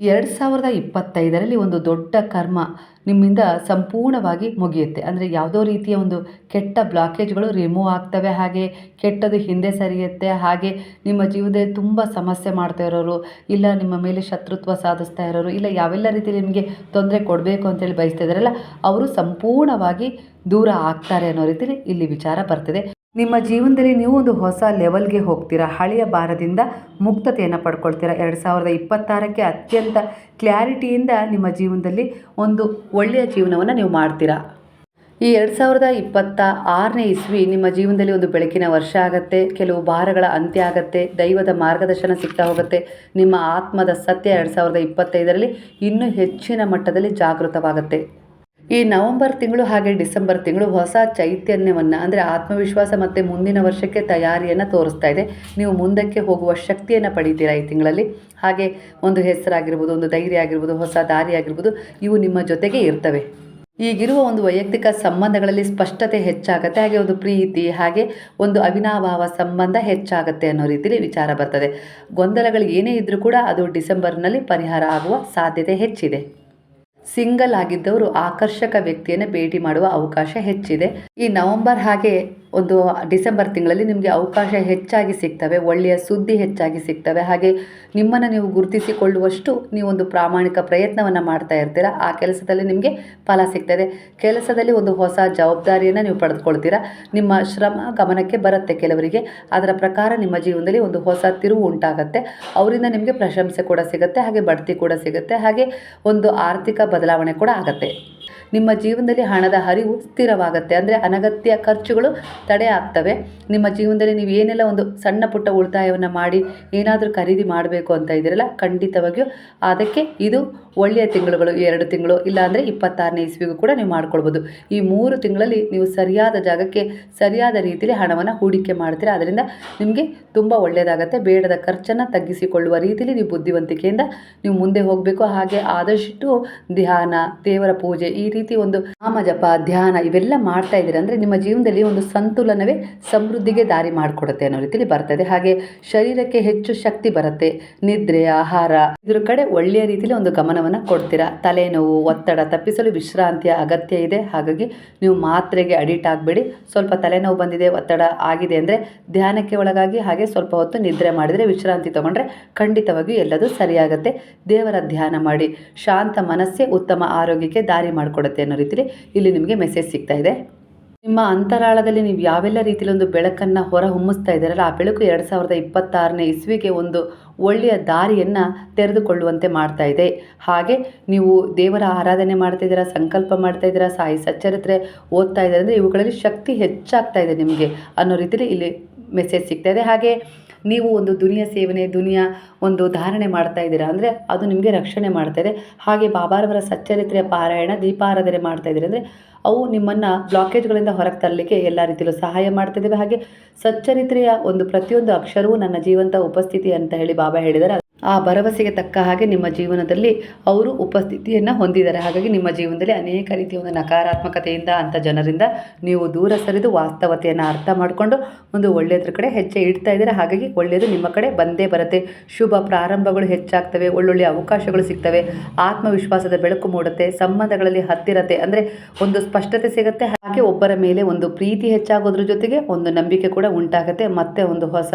ಎರಡು ಸಾವಿರದ ಇಪ್ಪತ್ತೈದರಲ್ಲಿ ಒಂದು ದೊಡ್ಡ ಕರ್ಮ ನಿಮ್ಮಿಂದ ಸಂಪೂರ್ಣವಾಗಿ ಮುಗಿಯುತ್ತೆ. ಅಂದರೆ ಯಾವುದೋ ರೀತಿಯ ಒಂದು ಕೆಟ್ಟ ಬ್ಲಾಕೇಜ್ಗಳು ರಿಮೂವ್ ಆಗ್ತವೆ. ಹಾಗೆ ಕೆಟ್ಟದು ಹಿಂದೆ ಸರಿಯುತ್ತೆ. ಹಾಗೆ ನಿಮ್ಮ ಜೀವನದಲ್ಲಿ ತುಂಬ ಸಮಸ್ಯೆ ಮಾಡ್ತಾ ಇರೋರು, ಇಲ್ಲ ನಿಮ್ಮ ಮೇಲೆ ಶತ್ರುತ್ವ ಸಾಧಿಸ್ತಾ ಇರೋರು, ಇಲ್ಲ ಯಾವೆಲ್ಲ ರೀತಿಯಲ್ಲಿ ನಿಮಗೆ ತೊಂದರೆ ಕೊಡಬೇಕು ಅಂತೇಳಿ ಬಯಸ್ತಾ ಇದ್ದಾರಲ್ಲ ಅವರು ಸಂಪೂರ್ಣವಾಗಿ ದೂರ ಆಗ್ತಾರೆ ಅನ್ನೋ ರೀತಿಯಲ್ಲಿ ಇಲ್ಲಿ ವಿಚಾರ ಬರ್ತಿದೆ. ನಿಮ್ಮ ಜೀವನದಲ್ಲಿ ನೀವು ಒಂದು ಹೊಸ ಲೆವೆಲ್ಗೆ ಹೋಗ್ತೀರಾ? ಹಳೆಯ ಭಾರದಿಂದ ಮುಕ್ತತೆಯನ್ನು ಪಡ್ಕೊಳ್ತೀರಾ? ಎರಡು ಸಾವಿರದ ಇಪ್ಪತ್ತಾರಕ್ಕೆ ಅತ್ಯಂತ ಕ್ಲ್ಯಾರಿಟಿಯಿಂದ ನಿಮ್ಮ ಜೀವನದಲ್ಲಿ ಒಂದು ಒಳ್ಳೆಯ ಜೀವನವನ್ನು ನೀವು ಮಾಡ್ತೀರಾ? ಈ ಎರಡು ಸಾವಿರದ ಇಪ್ಪತ್ತ ಆರನೇ ಇಸ್ವಿ ನಿಮ್ಮ ಜೀವನದಲ್ಲಿ ಒಂದು ಬೆಳಕಿನ ವರ್ಷ ಆಗುತ್ತೆ. ಕೆಲವು ಭಾರಗಳ ಅಂತ್ಯ ಆಗುತ್ತೆ. ದೈವದ ಮಾರ್ಗದರ್ಶನ ಸಿಗ್ತಾ ಹೋಗುತ್ತೆ. ನಿಮ್ಮ ಆತ್ಮದ ಸತ್ಯ ಎರಡು ಸಾವಿರದ ಇಪ್ಪತ್ತೈದರಲ್ಲಿ ಇನ್ನೂ ಹೆಚ್ಚಿನ ಮಟ್ಟದಲ್ಲಿ ಜಾಗೃತವಾಗುತ್ತೆ. ಈ ನವೆಂಬರ್ ತಿಂಗಳು ಹಾಗೆ ಡಿಸೆಂಬರ್ ತಿಂಗಳು ಹೊಸ ಚೈತನ್ಯವನ್ನು, ಅಂದರೆ ಆತ್ಮವಿಶ್ವಾಸ ಮತ್ತು ಮುಂದಿನ ವರ್ಷಕ್ಕೆ ತಯಾರಿಯನ್ನು ತೋರಿಸ್ತಾ ಇದೆ. ನೀವು ಮುಂದಕ್ಕೆ ಹೋಗುವ ಶಕ್ತಿಯನ್ನು ಪಡೀತೀರಾ ಈ ತಿಂಗಳಲ್ಲಿ? ಹಾಗೆ ಒಂದು ಹೆಸರಾಗಿರ್ಬೋದು, ಒಂದು ಧೈರ್ಯ ಆಗಿರ್ಬೋದು, ಹೊಸ ದಾರಿ ಆಗಿರ್ಬೋದು, ಇವು ನಿಮ್ಮ ಜೊತೆಗೆ ಇರ್ತವೆ. ಈಗಿರುವ ಒಂದು ವೈಯಕ್ತಿಕ ಸಂಬಂಧಗಳಲ್ಲಿ ಸ್ಪಷ್ಟತೆ ಹೆಚ್ಚಾಗುತ್ತೆ, ಹಾಗೆ ಒಂದು ಪ್ರೀತಿ, ಹಾಗೆ ಒಂದು ಅವಿನಾಭಾವ ಸಂಬಂಧ ಹೆಚ್ಚಾಗುತ್ತೆ ಅನ್ನೋ ರೀತಿಯಲ್ಲಿ ವಿಚಾರ ಬರ್ತದೆ. ಗೊಂದಲಗಳು ಏನೇ ಇದ್ದರೂ ಕೂಡ ಅದು ಡಿಸೆಂಬರ್ನಲ್ಲಿ ಪರಿಹಾರ ಆಗುವ ಸಾಧ್ಯತೆ ಹೆಚ್ಚಿದೆ. ಸಿಂಗಲ್ ಆಗಿದ್ದವರು ಆಕರ್ಷಕ ವ್ಯಕ್ತಿಯನ್ನು ಭೇಟಿ ಮಾಡುವ ಅವಕಾಶ ಹೆಚ್ಚಿದೆ. ಈ ನವೆಂಬರ್ ಹಾಗೆ ಒಂದು ಡಿಸೆಂಬರ್ ತಿಂಗಳಲ್ಲಿ ನಿಮಗೆ ಅವಕಾಶ ಹೆಚ್ಚಾಗಿ ಸಿಗ್ತವೆ, ಒಳ್ಳೆಯ ಸುದ್ದಿ ಹೆಚ್ಚಾಗಿ ಸಿಗ್ತವೆ. ಹಾಗೆ ನಿಮ್ಮನ್ನು ನೀವು ಗುರುತಿಸಿಕೊಳ್ಳುವಷ್ಟು ನೀವೊಂದು ಪ್ರಾಮಾಣಿಕ ಪ್ರಯತ್ನವನ್ನು ಮಾಡ್ತಾ ಇರ್ತೀರ. ಆ ಕೆಲಸದಲ್ಲಿ ನಿಮಗೆ ಫಲ ಸಿಗ್ತದೆ. ಕೆಲಸದಲ್ಲಿ ಒಂದು ಹೊಸ ಜವಾಬ್ದಾರಿಯನ್ನು ನೀವು ಪಡೆದುಕೊಳ್ತೀರಾ. ನಿಮ್ಮ ಶ್ರಮ ಗಮನಕ್ಕೆ ಬರುತ್ತೆ ಕೆಲವರಿಗೆ. ಅದರ ಪ್ರಕಾರ ನಿಮ್ಮ ಜೀವನದಲ್ಲಿ ಒಂದು ಹೊಸ ತಿರುವು ಉಂಟಾಗುತ್ತೆ. ಅವರಿಂದ ನಿಮಗೆ ಪ್ರಶಂಸೆ ಕೂಡ ಸಿಗುತ್ತೆ, ಹಾಗೆ ಬಡ್ತಿ ಕೂಡ ಸಿಗುತ್ತೆ. ಹಾಗೆ ಒಂದು ಆರ್ಥಿಕ ಬದಲಾವಣೆ ಕೂಡ ಆಗುತ್ತೆ. ನಿಮ್ಮ ಜೀವನದಲ್ಲಿ ಹಣದ ಹರಿವು ಸ್ಥಿರವಾಗುತ್ತೆ. ಅಂದರೆ ಅನಗತ್ಯ ಖರ್ಚುಗಳು ತಡೆ ಆಗ್ತವೆ. ನಿಮ್ಮ ಜೀವನದಲ್ಲಿ ನೀವು ಏನೆಲ್ಲ ಒಂದು ಸಣ್ಣ ಪುಟ್ಟ ಉಳಿತಾಯವನ್ನು ಮಾಡಿ ಏನಾದರೂ ಖರೀದಿ ಮಾಡಬೇಕು ಅಂತ ಇದ್ದೀರಲ್ಲ, ಖಂಡಿತವಾಗಿಯೂ ಅದಕ್ಕೆ ಇದು ಒಳ್ಳೆಯ ತಿಂಗಳುಗಳು, ಎರಡು ತಿಂಗಳು, ಇಲ್ಲಾಂದರೆ ಇಪ್ಪತ್ತಾರನೇ ಇಸ್ವಿಗೂ ಕೂಡ ನೀವು ಮಾಡ್ಕೊಳ್ಬೋದು. ಈ ಮೂರು ತಿಂಗಳಲ್ಲಿ ನೀವು ಸರಿಯಾದ ಜಾಗಕ್ಕೆ ಸರಿಯಾದ ರೀತಿಯಲ್ಲಿ ಹಣವನ್ನು ಹೂಡಿಕೆ ಮಾಡ್ತೀರಾ. ಅದರಿಂದ ನಿಮಗೆ ತುಂಬ ಒಳ್ಳೆಯದಾಗತ್ತೆ. ಬೇಡದ ಖರ್ಚನ್ನು ತಗ್ಗಿಸಿಕೊಳ್ಳುವ ರೀತಿಯಲ್ಲಿ ನೀವು ಬುದ್ಧಿವಂತಿಕೆಯಿಂದ ನೀವು ಮುಂದೆ ಹೋಗಬೇಕು. ಹಾಗೆ ಆದಷ್ಟು ಧ್ಯಾನ, ದೇವರ ಪೂಜೆ, ಈ ರೀತಿ ಒಂದು ನಾಮ ಜಪ, ಧ್ಯಾನ ಇವೆಲ್ಲ ಮಾಡ್ತಾ ಇದ್ದೀರ ಅಂದರೆ ನಿಮ್ಮ ಜೀವನದಲ್ಲಿ ಒಂದು ಸಂತುಲನವೇ ಸಮೃದ್ಧಿಗೆ ದಾರಿ ಮಾಡಿಕೊಡುತ್ತೆ ಅನ್ನೋ ರೀತಿಯಲ್ಲಿ ಬರ್ತದೆ ಹಾಗೆ ಶರೀರಕ್ಕೆ ಹೆಚ್ಚು ಶಕ್ತಿ ಬರುತ್ತೆ. ನಿದ್ರೆ, ಆಹಾರ, ಇದರ ಕಡೆ ಒಳ್ಳೆಯ ರೀತಿಯಲ್ಲಿ ಒಂದು ಗಮನವನ್ನು ಕೊಡ್ತೀರಾ? ತಲೆನೋವು, ಒತ್ತಡ ತಪ್ಪಿಸಲು ವಿಶ್ರಾಂತಿಯ ಅಗತ್ಯ ಇದೆ. ಹಾಗಾಗಿ ನೀವು ಮಾತ್ರೆಗೆ ಅಡಿಟ್ ಆಗಬೇಡಿ. ಸ್ವಲ್ಪ ತಲೆನೋವು ಬಂದಿದೆ, ಒತ್ತಡ ಆಗಿದೆ ಅಂದರೆ ಧ್ಯಾನಕ್ಕೆ ಒಳಗಾಗಿ ಹಾಗೆ ಸ್ವಲ್ಪ ಹೊತ್ತು ನಿದ್ರೆ ಮಾಡಿದರೆ ವಿಶ್ರಾಂತಿ ತಗೊಂಡ್ರೆ ಖಂಡಿತವಾಗಿಯೂ ಎಲ್ಲದೂ ಸರಿಯಾಗುತ್ತೆ. ದೇವರ ಧ್ಯಾನ ಮಾಡಿ. ಶಾಂತ ಮನಸ್ಸೇ ಉತ್ತಮ ಆರೋಗ್ಯಕ್ಕೆ ದಾರಿ ಮಾಡಿಕೊಡುತ್ತೆ ಅನ್ನೋ ರೀತಿಯಲ್ಲಿ ಇಲ್ಲಿ ನಿಮಗೆ ಮೆಸೇಜ್ ಸಿಗ್ತಾ ಇದೆ. ನಿಮ್ಮ ಅಂತರಾಳದಲ್ಲಿ ನೀವು ಯಾವೆಲ್ಲ ರೀತಿಯಲ್ಲಿ ಒಂದು ಬೆಳಕನ್ನು ಹೊರ ಹೊಮ್ಮಿಸ್ತಾ ಇದ್ದಾರಲ್ಲ, ಆ ಬೆಳಕು ಎರಡು ಸಾವಿರದ ಇಪ್ಪತ್ತಾರನೇ ಇಸ್ವಿಗೆ ಒಂದು ಒಳ್ಳೆಯ ದಾರಿಯನ್ನು ತೆರೆದುಕೊಳ್ಳುವಂತೆ ಮಾಡ್ತಾ ಇದೆ. ಹಾಗೆ ನೀವು ದೇವರ ಆರಾಧನೆ ಮಾಡ್ತಾ ಇದ್ದೀರಾ, ಸಂಕಲ್ಪ ಮಾಡ್ತಾ ಇದ್ದೀರಾ, ಸಾಯಿ ಸಚ್ಚರಿತ್ರೆ ಓದ್ತಾ ಇದ್ದಾರೆ ಅಂದರೆ ಇವುಗಳಲ್ಲಿ ಶಕ್ತಿ ಹೆಚ್ಚಾಗ್ತಾ ಇದೆ ನಿಮಗೆ ಅನ್ನೋ ರೀತಿಯಲ್ಲಿ ಇಲ್ಲಿ ಮೆಸೇಜ್ ಸಿಗ್ತಾ ಇದೆ. ಹಾಗೆ ನೀವು ಒಂದು ದುನಿಯಾ ಸೇವನೆ, ದುನಿಯಾ ಒಂದು ಧಾರಣೆ ಮಾಡ್ತಾ ಇದ್ದೀರಾ? ಅಂದರೆ ಅದು ನಿಮಗೆ ರಕ್ಷಣೆ ಮಾಡ್ತಾ ಇದೆ. ಹಾಗೆ ಬಾಬಾರವರ ಸಚ್ಚರಿತ್ರೆಯ ಪಾರಾಯಣ, ದೀಪಾರಾಧನೆ ಮಾಡ್ತಾ ಇದ್ದೀರಿ? ಅಂದರೆ ಅವು ನಿಮ್ಮನ್ನು ಬ್ಲಾಕೇಜ್ಗಳಿಂದ ಹೊರಗೆ ತರಲಿಕ್ಕೆ ಎಲ್ಲ ರೀತಿಯಲ್ಲೂ ಸಹಾಯ ಮಾಡ್ತಿದ್ದೇವೆ ಹಾಗೆ ಸಚ್ಚರಿತ್ರೆಯ ಒಂದು ಪ್ರತಿಯೊಂದು ಅಕ್ಷರವೂ ನನ್ನ ಜೀವಂತ ಉಪಸ್ಥಿತಿ ಅಂತ ಹೇಳಿ ಬಾಬಾ ಹೇಳಿದ್ದಾರೆ. ಆ ಭರವಸೆಗೆ ತಕ್ಕ ಹಾಗೆ ನಿಮ್ಮ ಜೀವನದಲ್ಲಿ ಅವರು ಉಪಸ್ಥಿತಿಯನ್ನು ಹೊಂದಿದ್ದಾರೆ. ಹಾಗಾಗಿ ನಿಮ್ಮ ಜೀವನದಲ್ಲಿ ಅನೇಕ ರೀತಿಯ ಒಂದು ನಕಾರಾತ್ಮಕತೆಯಿಂದ ಅಂಥ ಜನರಿಂದ ನೀವು ದೂರ ಸರಿದು ವಾಸ್ತವತೆಯನ್ನು ಅರ್ಥ ಮಾಡಿಕೊಂಡು ಒಂದು ಒಳ್ಳೆಯದ್ರ ಕಡೆ ಹೆಜ್ಜೆ ಇಡ್ತಾ ಇದ್ದೀರಾ? ಹಾಗಾಗಿ ಒಳ್ಳೆಯದು ನಿಮ್ಮ ಕಡೆ ಬಂದೇ ಬರುತ್ತೆ. ಶುಭ ಪ್ರಾರಂಭಗಳು ಹೆಚ್ಚಾಗ್ತವೆ, ಒಳ್ಳೊಳ್ಳೆ ಅವಕಾಶಗಳು ಸಿಗ್ತವೆ, ಆತ್ಮವಿಶ್ವಾಸದ ಬೆಳಕು ಮೂಡುತ್ತೆ, ಸಂಬಂಧಗಳಲ್ಲಿ ಹತ್ತಿರತೆ ಅಂದರೆ ಒಂದು ಸ್ಪಷ್ಟತೆ ಸಿಗುತ್ತೆ. ಹಾಗೆ ಒಬ್ಬರ ಮೇಲೆ ಒಂದು ಪ್ರೀತಿ ಹೆಚ್ಚಾಗೋದ್ರ ಜೊತೆಗೆ ಒಂದು ನಂಬಿಕೆ ಕೂಡ ಉಂಟಾಗುತ್ತೆ. ಮತ್ತೆ ಒಂದು ಹೊಸ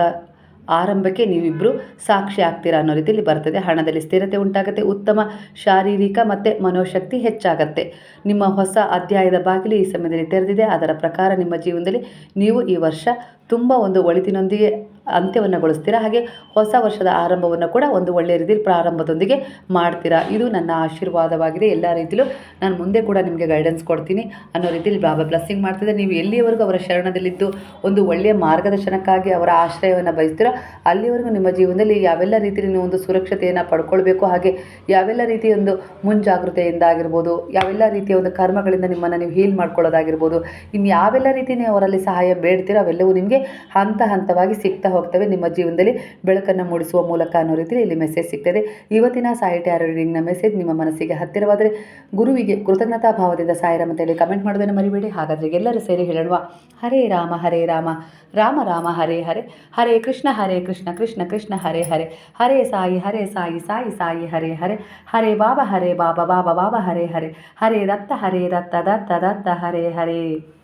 ಆರಂಭಕ್ಕೆ ನೀವಿಬ್ಬರು ಸಾಕ್ಷಿ ಆಗ್ತೀರಾ ಅನ್ನೋ ರೀತಿಯಲ್ಲಿ ಬರ್ತದೆ. ಹಣದಲ್ಲಿ ಸ್ಥಿರತೆ ಉಂಟಾಗುತ್ತೆ, ಉತ್ತಮ ಶಾರೀರಿಕ ಮತ್ತು ಮನೋಶಕ್ತಿ ಹೆಚ್ಚಾಗತ್ತೆ. ನಿಮ್ಮ ಹೊಸ ಅಧ್ಯಾಯದ ಬಾಗಿಲು ಈ ಸಮಯದಲ್ಲಿ ತೆರೆದಿದೆ. ಅದರ ಪ್ರಕಾರ ನಿಮ್ಮ ಜೀವನದಲ್ಲಿ ನೀವು ಈ ವರ್ಷ ತುಂಬ ಒಂದು ಒಳಿತಿನೊಂದಿಗೆ ಅಂತ್ಯವನ್ನು ಗೊಳಿಸ್ತೀರಾ? ಹಾಗೆ ಹೊಸ ವರ್ಷದ ಆರಂಭವನ್ನು ಕೂಡ ಒಂದು ಒಳ್ಳೆಯ ರೀತಿಯಲ್ಲಿ ಪ್ರಾರಂಭದೊಂದಿಗೆ ಮಾಡ್ತೀರಾ? ಇದು ನನ್ನ ಆಶೀರ್ವಾದವಾಗಿದೆ. ಎಲ್ಲ ರೀತಿಯಲ್ಲೂ ನಾನು ಮುಂದೆ ಕೂಡ ನಿಮಗೆ ಗೈಡೆನ್ಸ್ ಕೊಡ್ತೀನಿ ಅನ್ನೋ ರೀತಿಯಲ್ಲಿ ಬಾಬಾ ಬ್ಲೆಸ್ಸಿಂಗ್ ಮಾಡ್ತಿದ್ದೆ. ನೀವು ಎಲ್ಲಿಯವರೆಗೂ ಅವರ ಶರಣದಲ್ಲಿದ್ದು ಒಂದು ಒಳ್ಳೆಯ ಮಾರ್ಗದರ್ಶನಕ್ಕಾಗಿ ಅವರ ಆಶ್ರಯವನ್ನು ಬಯಸ್ತೀರೋ? ಅಲ್ಲಿವರೆಗೂ ನಿಮ್ಮ ಜೀವನದಲ್ಲಿ ಯಾವೆಲ್ಲ ರೀತಿಯಲ್ಲಿ ನೀವು ಒಂದು ಸುರಕ್ಷತೆಯನ್ನು ಪಡ್ಕೊಳ್ಬೇಕು? ಹಾಗೆ ಯಾವೆಲ್ಲ ರೀತಿಯ ಒಂದು ಮುಂಜಾಗ್ರತೆಯಿಂದ ಆಗಿರ್ಬೋದು ಯಾವೆಲ್ಲ ರೀತಿಯ ಒಂದು ಕರ್ಮಗಳಿಂದ ನಿಮ್ಮನ್ನು ನೀವು ಹೀಲ್ ಮಾಡ್ಕೊಳ್ಳೋದಾಗಿರ್ಬೋದು ಇನ್ನು ಯಾವೆಲ್ಲ ರೀತಿ ನೀವು ಅವರಲ್ಲಿ ಸಹಾಯ ಬೇಡ್ತೀರೋ? ಅವೆಲ್ಲವೂ ನಿಮಗೆ ಹಂತ ಹಂತವಾಗಿ ಸಿಗ್ತಾ ಹೋಗ್ತವೆ. ನಿಮ್ಮ ಜೀವನದಲ್ಲಿ ಬೆಳಕನ್ನು ಮೂಡಿಸುವ ಮೂಲಕ ಅನ್ನೋ ರೀತಿಯಲ್ಲಿ ಇಲ್ಲಿ ಮೆಸೇಜ್ ಸಿಗ್ತದೆ. ಇವತ್ತಿನ ಸಾಯಿ ಟ್ಯಾರೋ ರೀಡಿಂಗ್ನ ಮೆಸೇಜ್ ನಿಮ್ಮ ಮನಸ್ಸಿಗೆ ಹತ್ತಿರವಾದರೆ ಗುರುವಿಗೆ ಕೃತಜ್ಞತಾ ಭಾವದಿಂದ ಸಾಯಿರಾಮ್ ಅಂತೇಳಿ ಕಮೆಂಟ್ ಮಾಡೋದನ್ನು ಮರಿಬೇಡಿ. ಹಾಗಾದರೆ ಎಲ್ಲರೂ ಸೇರಿ ಹೇಳುವ ಹರೇ ರಾಮ ಹರೇ ರಾಮ. ರಾಮ ರಾಮ, ಹರೇ ಹರೇ. ಹರೇ ಕೃಷ್ಣ ಹರೇ ಕೃಷ್ಣ ಕೃಷ್ಣ ಕೃಷ್ಣ, ಹರೇ ಹರೇ. ಹರೇ ಸಾಯಿ ಹರೇ ಸಾಯಿ ಸಾಯಿ ಸಾಯಿ, ಹರೇ ಹರೇ. ಹರೇ ಬಾಬಾ ಹರೇ ಬಾಬಾ ಬಾಬಾ ಬಾಬಾ, ಹರೇ ಹರೇ. ಹರೇ ದತ್ತ ಹರೇ ದತ್ತ ದತ್ತ ದತ್ತ, ಹರೇ ಹರೇ.